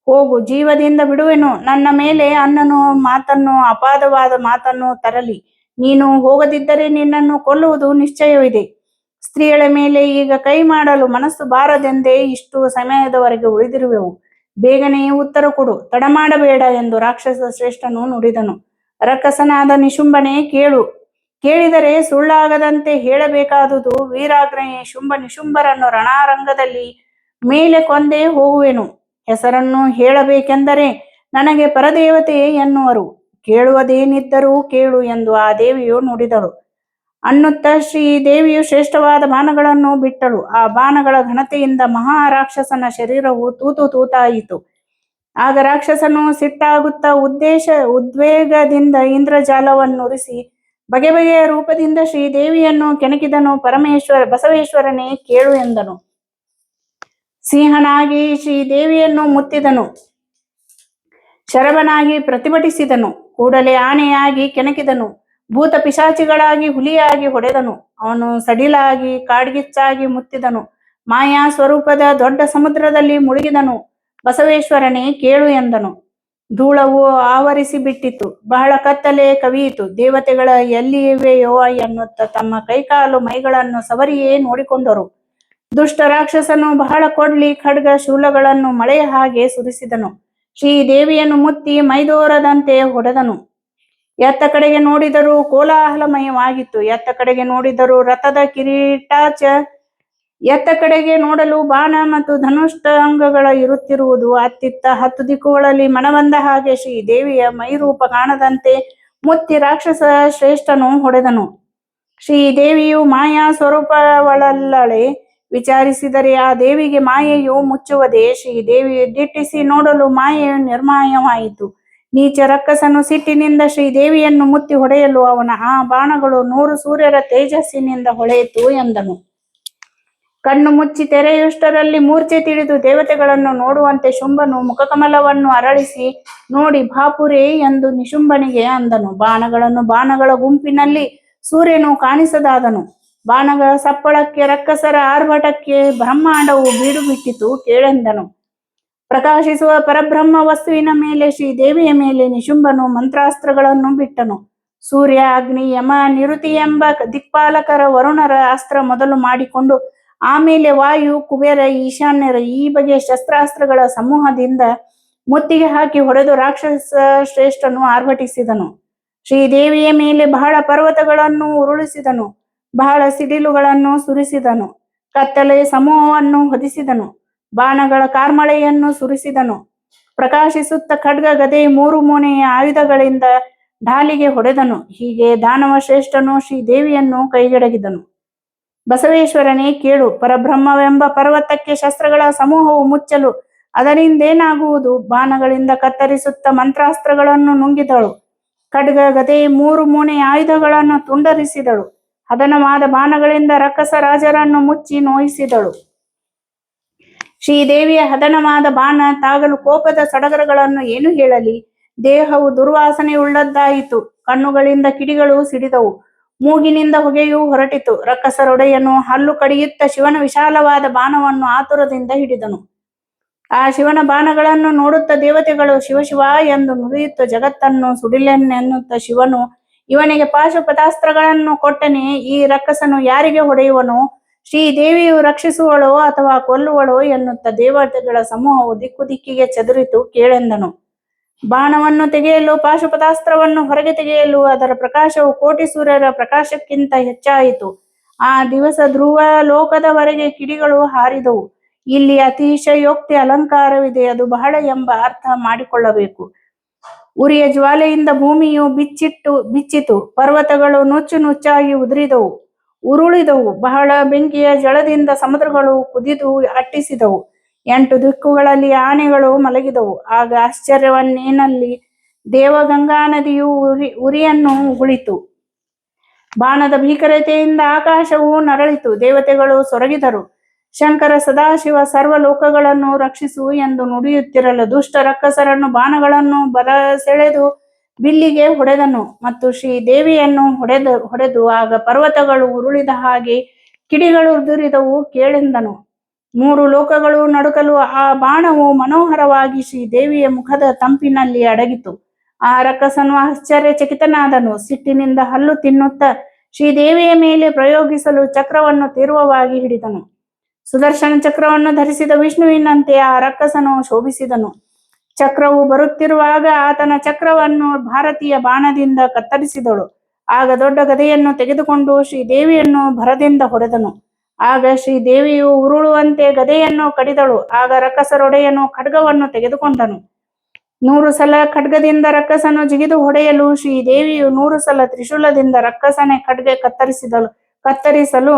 ಹೋಗು, ಜೀವದಿಂದ ಬಿಡುವೆನು. ನನ್ನ ಮೇಲೆ ಅನ್ನನು ಮಾತನ್ನು, ಅಪಾದವಾದ ಮಾತನ್ನು ತರಲಿ. ನೀನು ಹೋಗದಿದ್ದರೆ ನಿನ್ನನ್ನು ಕೊಲ್ಲುವುದು ನಿಶ್ಚಯವಿದೆ. ಸ್ತ್ರೀಯಳ ಮೇಲೆ ಈಗ ಕೈ ಮಾಡಲು ಮನಸ್ಸು ಬಾರದೆಂದೇ ಇಷ್ಟು ಸಮಯದವರೆಗೆ ಉಳಿದಿರುವೆವು. ಬೇಗನೆ ಉತ್ತರ ಕೊಡು. ತಡ ಮಾಡಬೇಡ ಎಂದು ರಾಕ್ಷಸ ಶ್ರೇಷ್ಠನು ನುಡಿದನು. ರಕ್ಕಸನಾದ ನಿಶುಂಬನೆ ಕೇಳು. ಕೇಳಿದರೆ ಸುಳ್ಳಾಗದಂತೆ ಹೇಳಬೇಕಾದುದು ವೀರಾಗ್ರಹಿ ಶುಂಭ ನಿಶುಂಭರನ್ನು ರಣಾರಂಗದಲ್ಲಿ ಮೇಲೆ ಕೊಂದೇ ಹೋಗುವೆನು. ಹೆಸರನ್ನು ಹೇಳಬೇಕೆಂದರೆ ನನಗೆ ಪರದೇವತೆ ಎನ್ನುವರು. ಕೇಳುವುದೇನಿದ್ದರೂ ಕೇಳು ಎಂದು ಆ ದೇವಿಯು ನುಡಿದಳು. ಅನ್ನುತ್ತ ಶ್ರೀ ದೇವಿಯು ಶ್ರೇಷ್ಠವಾದ ಬಾಣಗಳನ್ನು ಬಿಟ್ಟಳು. ಆ ಬಾಣಗಳ ಘನತೆಯಿಂದ ಮಹಾರಾಕ್ಷಸನ ಶರೀರವು ತೂತು ತೂತಾಯಿತು. ಆಗ ರಾಕ್ಷಸನು ಸಿಟ್ಟಾಗುತ್ತಾ ಉದ್ದೇಶ, ಉದ್ವೇಗದಿಂದ ಇಂದ್ರಜಾಲವನ್ನುರಿಸಿ ಬಗೆ ಬಗೆಯ ರೂಪದಿಂದ ಶ್ರೀದೇವಿಯನ್ನು ಕೆಣಕಿದನು. ಪರಮೇಶ್ವರ, ಬಸವೇಶ್ವರನೇ ಕೇಳು ಎಂದನು. ಸಿಂಹನಾಗಿ ಶ್ರೀದೇವಿಯನ್ನು ಮುತ್ತಿದನು. ಶರವನಾಗಿ ಪ್ರತಿಭಟಿಸಿದನು. ಕೂಡಲೇ ಆನೆಯಾಗಿ ಕೆಣಕಿದನು. ಭೂತ ಪಿಶಾಚಿಗಳಾಗಿ ಹುಲಿಯಾಗಿ ಹೊಡೆದನು. ಅವನು ಸಡಿಲಾಗಿ ಕಾಡ್ಗಿಚ್ಚಾಗಿ ಮುತ್ತಿದನು. ಮಾಯಾ ಸ್ವರೂಪದ ದೊಡ್ಡ ಸಮುದ್ರದಲ್ಲಿ ಮುಳುಗಿದನು. ಬಸವೇಶ್ವರನೇ ಕೇಳು ಎಂದನು. ಧೂಳವು ಆವರಿಸಿ ಬಿಟ್ಟಿತು. ಬಹಳ ಕತ್ತಲೆ ಕವಿಯಿತು. ದೇವತೆಗಳ ಎಲ್ಲಿವೆಯೋ ಎನ್ನುತ್ತ ತಮ್ಮ ಕೈಕಾಲು ಮೈಗಳನ್ನು ಸವರಿಯೇ ನೋಡಿಕೊಂಡರು. ದುಷ್ಟ ರಾಕ್ಷಸನು ಬಹಳ ಕೊಡ್ಲಿ ಖಡ್ಗ ಶೂಲಗಳನ್ನು ಮಳೆಯ ಹಾಗೆ ಸುರಿಸಿದನು. ಶ್ರೀದೇವಿಯನ್ನು ಮುತ್ತಿ ಮೈದೋರದಂತೆ ಹೊಡೆದನು. ಎತ್ತ ಕಡೆಗೆ ನೋಡಿದರೂ ಕೋಲಾಹಲಮಯವಾಗಿತ್ತು. ಎತ್ತ ಕಡೆಗೆ ನೋಡಿದರೂ ರಥದ ಕಿರೀಟಾಚ ಎತ್ತ ಕಡೆಗೆ ನೋಡಲು ಬಾಣ ಮತ್ತು ಧನುಷ್ಟ ಅಂಗಗಳ ಇರುತ್ತಿರುವುದು ಅತ್ತಿತ್ತ ಹತ್ತು ದಿಕ್ಕುಗಳಲ್ಲಿ ಮನಬಂದ ಹಾಗೆ ಶ್ರೀ ದೇವಿಯ ಮೈರೂಪ ಕಾಣದಂತೆ ಮುತ್ತಿ ರಾಕ್ಷಸ ಶ್ರೇಷ್ಠನು ಹೊಡೆದನು. ಶ್ರೀ ದೇವಿಯು ಮಾಯಾ ಸ್ವರೂಪವಳಲ್ಲಳೆ ವಿಚಾರಿಸಿದರೆ ಆ ದೇವಿಗೆ ಮಾಯೆಯು ಮುಚ್ಚುವ ದೇಶಿ ದೇವಿಯು ದಿಟ್ಟಿಸಿ ನೋಡಲು ಮಾಯೆಯು ನಿರ್ಮಾಯವಾಯಿತು. ನೀಚ ರಕ್ಕಸನು ಸಿಟ್ಟಿನಿಂದ ಶ್ರೀದೇವಿಯನ್ನು ಮುತ್ತಿ ಹೊಡೆಯಲು ಅವನ ಆ ಬಾಣಗಳು ನೂರು ಸೂರ್ಯರ ತೇಜಸ್ಸಿನಿಂದ ಹೊಳೆಯಿತು ಎಂದನು. ಕಣ್ಣು ಮುಚ್ಚಿ ತೆರೆಯುಷ್ಟರಲ್ಲಿ ಮೂರ್ಛೆ ತಿಳಿದು ದೇವತೆಗಳನ್ನು ನೋಡುವಂತೆ ಶುಂಭನು ಮುಖಕಮಲವನ್ನು ಅರಳಿಸಿ, ನೋಡಿ ಭಾಪುರೇ ಎಂದು ನಿಶುಂಭನಿಗೆ ಅಂದನು. ಬಾಣಗಳನ್ನು ಬಾಣಗಳ ಗುಂಪಿನಲ್ಲಿ ಸೂರ್ಯನು ಕಾಣಿಸದಾದನು. ಬಾಣಗಳ ಸಪ್ಪಳಕ್ಕೆ, ರಕ್ಕಸರ ಆರ್ಭಟಕ್ಕೆ, ಬ್ರಹ್ಮಾಂಡವು ಬೀಡು ಬಿಟ್ಟಿತು ಕೇಳೆಂದನು. ಪ್ರಕಾಶಿಸುವ ಪರಬ್ರಹ್ಮ ವಸ್ತುವಿನ ಮೇಲೆ ಶ್ರೀ ದೇವಿಯ ಮೇಲೆ ನಿಶುಂಬನು ಮಂತ್ರಾಸ್ತ್ರಗಳನ್ನು ಬಿಟ್ಟನು. ಸೂರ್ಯ, ಅಗ್ನಿ, ಯಮ, ನಿರುತಿ ಎಂಬ ದಿಕ್ಪಾಲಕರ ವರುಣರ ಅಸ್ತ್ರ ಮೊದಲು ಮಾಡಿಕೊಂಡು, ಆಮೇಲೆ ವಾಯು, ಕುಬೇರ, ಈಶಾನ್ಯರ ಈ ಬಗೆಯ ಶಸ್ತ್ರಾಸ್ತ್ರಗಳ ಸಮೂಹದಿಂದ ಮುತ್ತಿಗೆ ಹಾಕಿ ಹೊಡೆದು ರಾಕ್ಷಸ ಶ್ರೇಷ್ಠನು ಆರ್ಭಟಿಸಿದನು. ಶ್ರೀದೇವಿಯ ಮೇಲೆ ಬಹಳ ಪರ್ವತಗಳನ್ನು ಉರುಳಿಸಿದನು. ಬಹಳ ಸಿಡಿಲುಗಳನ್ನು ಸುರಿಸಿದನು. ಕತ್ತಲೆ ಸಮೂಹವನ್ನು ಹೊದಿಸಿದನು. ಬಾಣಗಳ ಕಾರ್ಮಳೆಯನ್ನು ಸುರಿಸಿದನು. ಪ್ರಕಾಶಿಸುತ್ತ ಖಡ್ಗ ಗದೆ ಮೂರು ಮೂನೆಯ ಆಯುಧಗಳಿಂದ ಢಾಲಿಗೆ ಹೊಡೆದನು. ಹೀಗೆ ದಾನವ ಶ್ರೇಷ್ಠನು ಶ್ರೀದೇವಿಯನ್ನು ಕೈಗೆಡಗಿದನು. ಬಸವೇಶ್ವರನೇ ಕೇಳು, ಪರಬ್ರಹ್ಮವೆಂಬ ಪರ್ವತಕ್ಕೆ ಶಸ್ತ್ರಗಳ ಸಮೂಹವು ಮುಚ್ಚಲು ಅದರಿಂದೇನಾಗುವುದು? ಬಾಣಗಳಿಂದ ಕತ್ತರಿಸುತ್ತ ಮಂತ್ರಾಸ್ತ್ರಗಳನ್ನು ನುಂಗಿದಳು. ಖಡ್ಗ ಗದೆ ಮೂರು ಮೂನೆ ಆಯುಧಗಳನ್ನು ತುಂಡರಿಸಿದಳು. ಹದನವಾದ ಬಾಣಗಳಿಂದ ರಕ್ಕಸ ರಾಜರನ್ನು ಮುಚ್ಚಿ ನೋಯಿಸಿದಳು. ಶ್ರೀದೇವಿಯ ಹದನವಾದ ಬಾಣ ತಾಗಲು ಕೋಪದ ಸಡಗರಗಳನ್ನು ಏನು ಹೇಳಲಿ? ದೇಹವು ದುರ್ವಾಸನೆಯುಳ್ಳದ್ದಾಯಿತು. ಕಣ್ಣುಗಳಿಂದ ಕಿಡಿಗಳು ಸಿಡಿದವು. ಮೂಗಿನಿಂದ ಹೊಗೆಯೂ ಹೊರಟಿತು. ರಕ್ಕಸರೊಡೆಯನು ಹಲ್ಲು ಕಡಿಯುತ್ತ ಶಿವನ ವಿಶಾಲವಾದ ಬಾಣವನ್ನು ಆತುರದಿಂದ ಹಿಡಿದನು. ಆ ಶಿವನ ಬಾಣಗಳನ್ನು ನೋಡುತ್ತ ದೇವತೆಗಳು ಶಿವ ಶಿವ ಎಂದು ನುಡಿಯುತ್ತ ಜಗತ್ತನ್ನು ಸುಡಿಲೆನ್ನೆನ್ನುತ್ತ ಶಿವನು ಇವನಿಗೆ ಪಾಶುಪತಾಸ್ತ್ರಗಳನ್ನು ಕೊಟ್ಟನೆ ಈ ರಕ್ಕಸನು ಯಾರಿಗೆ ಹೊಡೆಯುವನು? ಶ್ರೀದೇವಿಯು ರಕ್ಷಿಸುವಳೋ ಅಥವಾ ಕೊಲ್ಲುವಳೋ ಎನ್ನುತ್ತ ದೇವತೆಗಳ ಸಮೂಹವು ದಿಕ್ಕು ದಿಕ್ಕಿಗೆ ಚದುರಿತು ಕೇಳೆಂದನು. ಬಾಣವನ್ನು ತೆಗೆಯಲು, ಪಾಶುಪತಾಸ್ತ್ರವನ್ನು ಹೊರಗೆ ತೆಗೆಯಲು ಅದರ ಪ್ರಕಾಶವು ಕೋಟಿ ಸೂರ್ಯರ ಪ್ರಕಾಶಕ್ಕಿಂತ ಹೆಚ್ಚಾಯಿತು. ಆ ದಿವಸ ಧ್ರುವ ಲೋಕದವರೆಗೆ ಕಿಡಿಗಳು ಹಾರಿದವು. ಇಲ್ಲಿ ಅತಿಶಯೋಕ್ತಿ ಅಲಂಕಾರವಿದೆ, ಅದು ಬಹಳ ಎಂಬ ಅರ್ಥ ಮಾಡಿಕೊಳ್ಳಬೇಕು. ಉರಿಯ ಜ್ವಾಲೆಯಿಂದ ಭೂಮಿಯು ಬಿಚ್ಚಿಟ್ಟು, ಬಿಚ್ಚಿತು. ಪರ್ವತಗಳು ನುಚ್ಚು ನುಚ್ಚಾಗಿ ಉದುರಿದವು, ಉರುಳಿದವು. ಬಹಳ ಬೆಂಕಿಯ ಜಳದಿಂದ ಸಮುದ್ರಗಳು ಕುದಿದು ಅಟ್ಟಿಸಿದವು. ಎಂಟು ದಿಕ್ಕುಗಳಲ್ಲಿ ಆನೆಗಳು ಮಲಗಿದವು. ಆಗ ಆಶ್ಚರ್ಯವನ್ನೇನಲ್ಲಿ ದೇವಗಂಗಾ ನದಿಯು ಉರಿ, ಉರಿಯನ್ನು ಉಗುಳಿತು. ಬಾಣದ ಭೀಕರತೆಯಿಂದ ಆಕಾಶವು ನರಳಿತು. ದೇವತೆಗಳು ಸೊರಗಿದರು. ಶಂಕರ ಸದಾಶಿವ ಸರ್ವ ಲೋಕಗಳನ್ನು ರಕ್ಷಿಸು ಎಂದು ನುಡಿಯುತ್ತಿರಲು ದುಷ್ಟ ರಕ್ಕಸರನ್ನು ಬಾಣಗಳನ್ನು ಬಲ ಸೆಳೆದು ಬಿಲ್ಲಿಗೆ ಹೊಡೆದನು ಮತ್ತು ಶ್ರೀ ದೇವಿಯನ್ನು ಹೊಡೆದ ಹೊಡೆದು ಆಗ ಪರ್ವತಗಳು ಉರುಳಿದ ಹಾಗೆ ಕಿಡಿಗಳು ಉದುರಿದವು ಕೇಳೆಂದನು. ಮೂರು ಲೋಕಗಳು ನಡುಕಲು ಆ ಬಾಣವು ಮನೋಹರವಾಗಿ ಶ್ರೀ ದೇವಿಯ ಮುಖದ ತಂಪಿನಲ್ಲಿ ಅಡಗಿತು. ಆ ರಕ್ಕಸನು ಆಶ್ಚರ್ಯಚಕಿತನಾದನು. ಸಿಟ್ಟಿನಿಂದ ಹಲ್ಲು ತಿನ್ನುತ್ತ ಶ್ರೀದೇವಿಯ ಮೇಲೆ ಪ್ರಯೋಗಿಸಲು ಚಕ್ರವನ್ನು ತೀರ್ವವಾಗಿ ಹಿಡಿದನು. ಸುದರ್ಶನ ಚಕ್ರವನ್ನು ಧರಿಸಿದ ವಿಷ್ಣುವಿನಂತೆ ಆ ರಕ್ಕಸನು ಶೋಭಿಸಿದನು. ಚಕ್ರವು ಬರುತ್ತಿರುವಾಗ ಆತನ ಚಕ್ರವನ್ನು ಭಾರತೀಯ ಬಾಣದಿಂದ ಕತ್ತರಿಸಿದಳು. ಆಗ ದೊಡ್ಡ ಗದೆಯನ್ನು ತೆಗೆದುಕೊಂಡು ಶ್ರೀದೇವಿಯನ್ನು ಭರದಿಂದ ಹೊಡೆದನು. ಆಗ ಶ್ರೀದೇವಿಯು ಉರುಳುವಂತೆ ಗದೆಯನ್ನು ಕಡಿದಳು. ಆಗ ರಕ್ಕಸರೊಡೆಯನು ಖಡ್ಗವನ್ನು ತೆಗೆದುಕೊಂಡನು. ನೂರು ಸಲ ಖಡ್ಗದಿಂದ ರಕ್ಕಸನು ಜಿಗಿದು ಹೊಡೆಯಲು ಶ್ರೀದೇವಿಯು ನೂರು ಸಲ ತ್ರಿಶೂಲದಿಂದ ರಕ್ಕಸನೆ ಖಡ್ಗೆ ಕತ್ತರಿಸಿದಳು, ಕತ್ತರಿಸಲು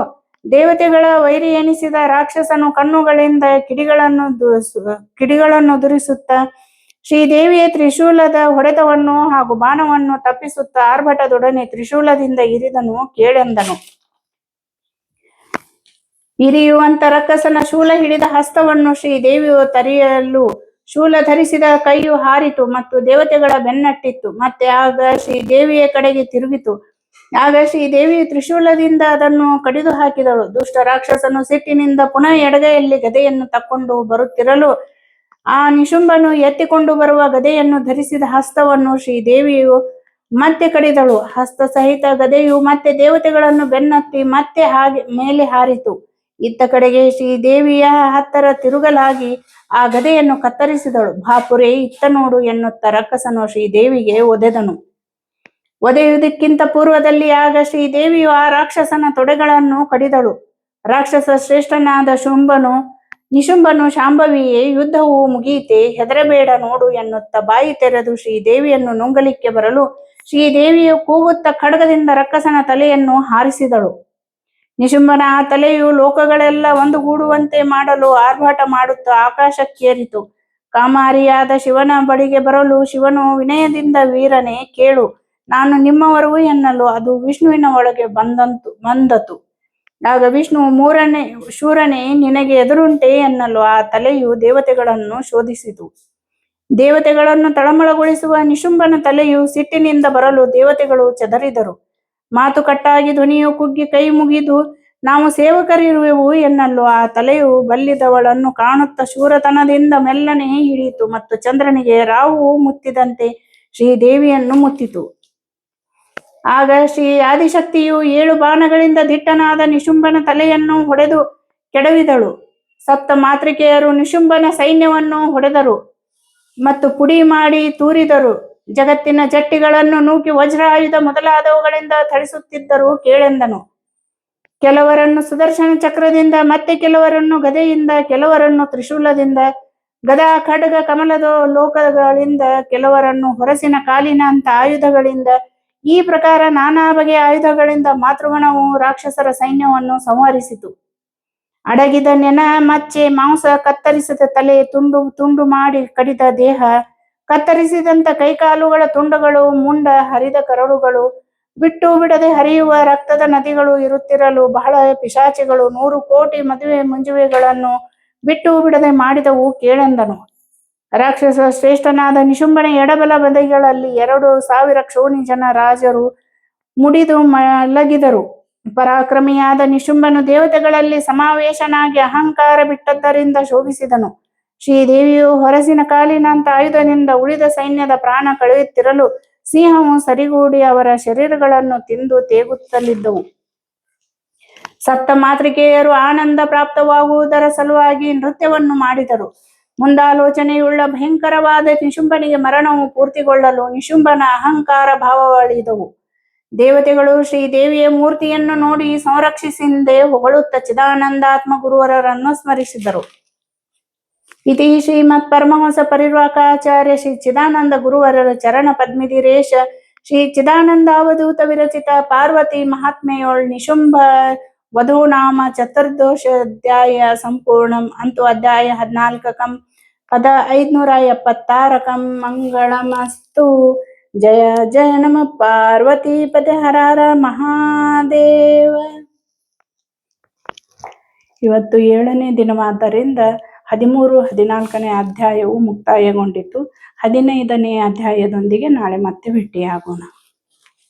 ದೇವತೆಗಳ ವೈರಿ ಎನಿಸಿದ ರಾಕ್ಷಸನು ಕಣ್ಣುಗಳಿಂದ ಕಿಡಿಗಳನ್ನು ಕಿಡಿಗಳನ್ನು ದುರಿಸುತ್ತ, ಶ್ರೀದೇವಿಯ ತ್ರಿಶೂಲದ ಹೊಡೆತವನ್ನು ಹಾಗೂ ಬಾಣವನ್ನು ತಪ್ಪಿಸುತ್ತ ಆರ್ಭಟದೊಡನೆ ತ್ರಿಶೂಲದಿಂದ ಇರಿದನು ಕೇಳೆಂದನು. ಇರಿಯುವಂತ ರಕ್ಕಸನ ಶೂಲ ಹಿಡಿದ ಹಸ್ತವನ್ನು ಶ್ರೀದೇವಿಯು ತರಿಯಲು, ಶೂಲ ಧರಿಸಿದ ಕೈಯು ಹಾರಿತು ಮತ್ತು ದೇವತೆಗಳ ಬೆನ್ನಟ್ಟಿತ್ತು. ಮತ್ತೆ ಆಗ ಶ್ರೀದೇವಿಯ ಕಡೆಗೆ ತಿರುಗಿತು. ಆಗ ದೇವಿ ತ್ರಿಶೂಲದಿಂದ ಅದನ್ನು ಕಡಿದು ಹಾಕಿದಳು. ದುಷ್ಟ ರಾಕ್ಷಸನು ಸಿಟ್ಟಿನಿಂದ ಪುನಃ ಎಡಗೈಯಲ್ಲಿ ಗದೆಯನ್ನು ತಕ್ಕೊಂಡು ಬರುತ್ತಿರಲು, ಆ ನಿಶುಂಬನು ಎತ್ತಿಕೊಂಡು ಬರುವ ಗದೆಯನ್ನು ಧರಿಸಿದ ಹಸ್ತವನ್ನು ಶ್ರೀದೇವಿಯು ಮತ್ತೆ ಕಡಿದಳು. ಹಸ್ತ ಸಹಿತ ಗದೆಯು ಮತ್ತೆ ದೇವತೆಗಳನ್ನು ಬೆನ್ನತ್ತಿ ಮತ್ತೆ ಹಾಗೆ ಮೇಲೆ ಹಾರಿತು. ಇತ್ತ ಕಡೆಗೆ ಶ್ರೀದೇವಿಯ ಹತ್ತರ ತಿರುಗಲಾಗಿ ಆ ಗದೆಯನ್ನು ಕತ್ತರಿಸಿದಳು. ಭಾಪುರೇ ಇತ್ತ ನೋಡು ಎನ್ನುತ್ತ ರಕ್ಕಸನು ಶ್ರೀದೇವಿಗೆ ಒದೆದನು. ಒದೆಯುವುದಕ್ಕಿಂತ ಪೂರ್ವದಲ್ಲಿ ಆಗ ಶ್ರೀದೇವಿಯು ಆ ರಾಕ್ಷಸನ ತೊಡೆಗಳನ್ನು ಕಡಿದಳು. ರಾಕ್ಷಸ ಶ್ರೇಷ್ಠನಾದ ಶುಂಭನು, ನಿಶುಂಭನು ಶಾಂಭವಿಯೇ, ಯುದ್ಧವು ಮುಗಿಯಿತೆ, ಹೆದರಬೇಡ ನೋಡು ಎನ್ನುತ್ತ ಬಾಯಿ ತೆರೆದು ಶ್ರೀದೇವಿಯನ್ನು ನುಂಗಲಿಕ್ಕೆ ಬರಲು ಶ್ರೀದೇವಿಯು ಕೂಗುತ್ತ ಖಡ್ಗದಿಂದ ರಕ್ಕಸನ ತಲೆಯನ್ನು ಹಾರಿಸಿದಳು. ನಿಶುಂಭನ ಆ ತಲೆಯು ಲೋಕಗಳೆಲ್ಲ ಒಂದುಗೂಡುವಂತೆ ಮಾಡಲು ಆರ್ಭಾಟ ಮಾಡುತ್ತಾ ಆಕಾಶಕ್ಕೇರಿತು ಕಾಮಾರಿಯಾದ ಶಿವನ ಬಳಿಗೆ ಬರಲು ಶಿವನು ವಿನಯದಿಂದ ವೀರನೇ ಕೇಳು. ನಾನು ನಿಮ್ಮವರು ಎನ್ನಲು ಅದು ವಿಷ್ಣುವಿನ ಒಳಗೆ ಬಂದಂತು, ಬಂದತು. ಆಗ ವಿಷ್ಣು ಮೂರನೇ, ಶೂರನೇ, ನಿನಗೆ ಎದುರುಂಟೆ ಎನ್ನಲು ಆ ತಲೆಯು ದೇವತೆಗಳನ್ನು ಶೋಧಿಸಿತು. ದೇವತೆಗಳನ್ನು ತಳಮಳಗೊಳಿಸುವ ನಿಶುಂಬನ ತಲೆಯು ಸಿಟ್ಟಿನಿಂದ ಬರಲು ದೇವತೆಗಳು ಚದರಿದರು. ಮಾತುಕಟ್ಟಾಗಿ ಧ್ವನಿಯು ಕುಗ್ಗಿ ಕೈ ಮುಗಿದು, ನಾವು ಸೇವಕರಿರುವೆವು ಎನ್ನಲು ಆ ತಲೆಯು ಬಲ್ಲಿದವಳನ್ನು ಕಾಣುತ್ತ ಶೂರತನದಿಂದ ಮೆಲ್ಲನೆ ಹಿಡಿಯಿತು ಮತ್ತು ಚಂದ್ರನಿಗೆ ರಾವು ಮುತ್ತಿದಂತೆ ಶ್ರೀದೇವಿಯನ್ನು ಮುತ್ತಿತು. ಆಗ ಶ್ರೀ ಆದಿಶಕ್ತಿಯು ಏಳು ಬಾಣಗಳಿಂದ ದಿಟ್ಟನಾದ ನಿಶುಂಬನ ತಲೆಯನ್ನು ಹೊಡೆದು ಕೆಡವಿದಳು. ಸಪ್ತ ಮಾತೃಕೆಯರು ನಿಶುಂಬನ ಸೈನ್ಯವನ್ನು ಹೊಡೆದರು ಮತ್ತು ಪುಡಿ ಮಾಡಿ ತೂರಿದರು. ಜಗತ್ತಿನ ಜಟ್ಟಿಗಳನ್ನು ನೂಕಿ ವಜ್ರ ಆಯುಧ ಮೊದಲಾದವುಗಳಿಂದ ಥಳಿಸುತ್ತಿದ್ದರು ಕೇಳೆಂದನು. ಕೆಲವರನ್ನು ಸುದರ್ಶನ ಚಕ್ರದಿಂದ, ಮತ್ತೆ ಕೆಲವರನ್ನು ಗದೆಯಿಂದ, ಕೆಲವರನ್ನು ತ್ರಿಶೂಲದಿಂದ, ಗದಾ ಖಡ್ಗ ಕಮಲದ ಲೋಕಗಳಿಂದ, ಕೆಲವರನ್ನು ಹೊರಸಿನ ಕಾಲಿನ ಅಂತ ಆಯುಧಗಳಿಂದ ಈ ಪ್ರಕಾರ ನಾನಾ ಬಗೆಯ ಆಯುಧಗಳಿಂದ ಮಾತೃಗಣವು ರಾಕ್ಷಸರ ಸೈನ್ಯವನ್ನು ಸಂಹರಿಸಿತು. ಅಡಗಿದ ನೆನ, ಮಚ್ಚೆ, ಮಾಂಸ ಕತ್ತರಿಸಿದ ತಲೆ, ತುಂಡು ತುಂಡು ಮಾಡಿ ಕಡಿದ ದೇಹ, ಕತ್ತರಿಸಿದಂತ ಕೈಕಾಲುಗಳ ತುಂಡುಗಳು, ಮುಂಡ ಹರಿದ ಕರಳುಗಳು ಬಿಟ್ಟು ಬಿಡದೆ ಹರಿಯುವ ರಕ್ತದ ನದಿಗಳು ಇರುತ್ತಿರಲು ಬಹಳ ಪಿಶಾಚಿಗಳು ನೂರು ಕೋಟಿ ಮದುವೆ ಮುಂಜುವೆಗಳನ್ನು ಬಿಟ್ಟು ಬಿಡದೆ ಮಾಡಿದವು ಕೇಳೆಂದನು. ರಾಕ್ಷಸ ಶ್ರೇಷ್ಠನಾದ ನಿಶುಂಬನ ಎಡಬಲ ಬದಿಗಳಲ್ಲಿ ಎರಡು ಸಾವಿರ ಕ್ಷೋಣಿ ಜನ ರಾಜರು ಮುಡಿದು ಮಲಗಿದರು. ಪರಾಕ್ರಮಿಯಾದ ನಿಶುಂಬನು ದೇವತೆಗಳಲ್ಲಿ ಸಮಾವೇಶನಾಗಿ ಅಹಂಕಾರ ಬಿಟ್ಟದ್ದರಿಂದ ಶೋಭಿಸಿದನು. ಶ್ರೀದೇವಿಯು ಹೊರಸಿನ ಕಾಲಿನಂತ ಆಯುಧದಿಂದ ಉಳಿದ ಸೈನ್ಯದ ಪ್ರಾಣ ಕಳೆಯುತ್ತಿರಲು ಸಿಂಹವು ಸರಿಗೂಡಿ ಅವರ ಶರೀರಗಳನ್ನು ತಿಂದು ತೇಗುತ್ತಲಿದ್ದವು. ಸಪ್ತ ಮಾತೃಕೆಯರು ಆನಂದ ಪ್ರಾಪ್ತವಾಗುವುದರ ಸಲುವಾಗಿ ನೃತ್ಯವನ್ನು ಮಾಡಿದರು. ಮುಂದಾಲೋಚನೆಯುಳ್ಳ ಭಯಂಕರವಾದ ನಿಶುಂಬನಿಗೆ ಮರಣವು ಪೂರ್ತಿಗೊಳ್ಳಲು ನಿಶುಂಬನ ಅಹಂಕಾರ ಭಾವಗಳಿದವು. ದೇವತೆಗಳು ಶ್ರೀ ದೇವಿಯ ಮೂರ್ತಿಯನ್ನು ನೋಡಿ ಸಂರಕ್ಷಿಸಿಂದೆ ಹೊಗಳುತ್ತ ಚಿದಾನಂದಾತ್ಮ ಗುರುವರರನ್ನು ಸ್ಮರಿಸಿದರು. ಇತಿ ಶ್ರೀಮತ್ ಪರಮಹಂಸ ಪರಿರ್ವಾಕಾಚಾರ್ಯ ಶ್ರೀ ಚಿದಾನಂದ ಗುರುವರರ ಚರಣ ಪದ್ಮಿದಿರೇಶ ಶ್ರೀ ಚಿದಾನಂದಾವಧೂತ ವಿರಚಿತ ಪಾರ್ವತಿ ಮಹಾತ್ಮೆಯೋಳ್ ನಿಶುಂಭ ವಧೂನಾಮ ಅಧ್ಯಾಯ ಸಂಪೂರ್ಣಂ ಅಂತು ಅಧ್ಯಾಯ ಹದಿನಾಲ್ಕಕಂ, ಪದ ಐದ್ನೂರ ಎಪ್ಪತ್ತಾರಕಂ ಮಂಗಳಮಸ್ತು. ಜಯ ಜಯ ನಮ ಪಾರ್ವತಿ ಪದ ಹರಾರ ಮಹಾದೇವ. ಇವತ್ತು ಏಳನೇ ದಿನವಾದ್ದರಿಂದ ಹದಿಮೂರು, ಹದಿನಾಲ್ಕನೇ ಅಧ್ಯಾಯವು ಮುಕ್ತಾಯಗೊಂಡಿತು. ಹದಿನೈದನೇ ಅಧ್ಯಾಯದೊಂದಿಗೆ ನಾಳೆ ಮತ್ತೆ ಭೇಟಿಯಾಗೋಣ.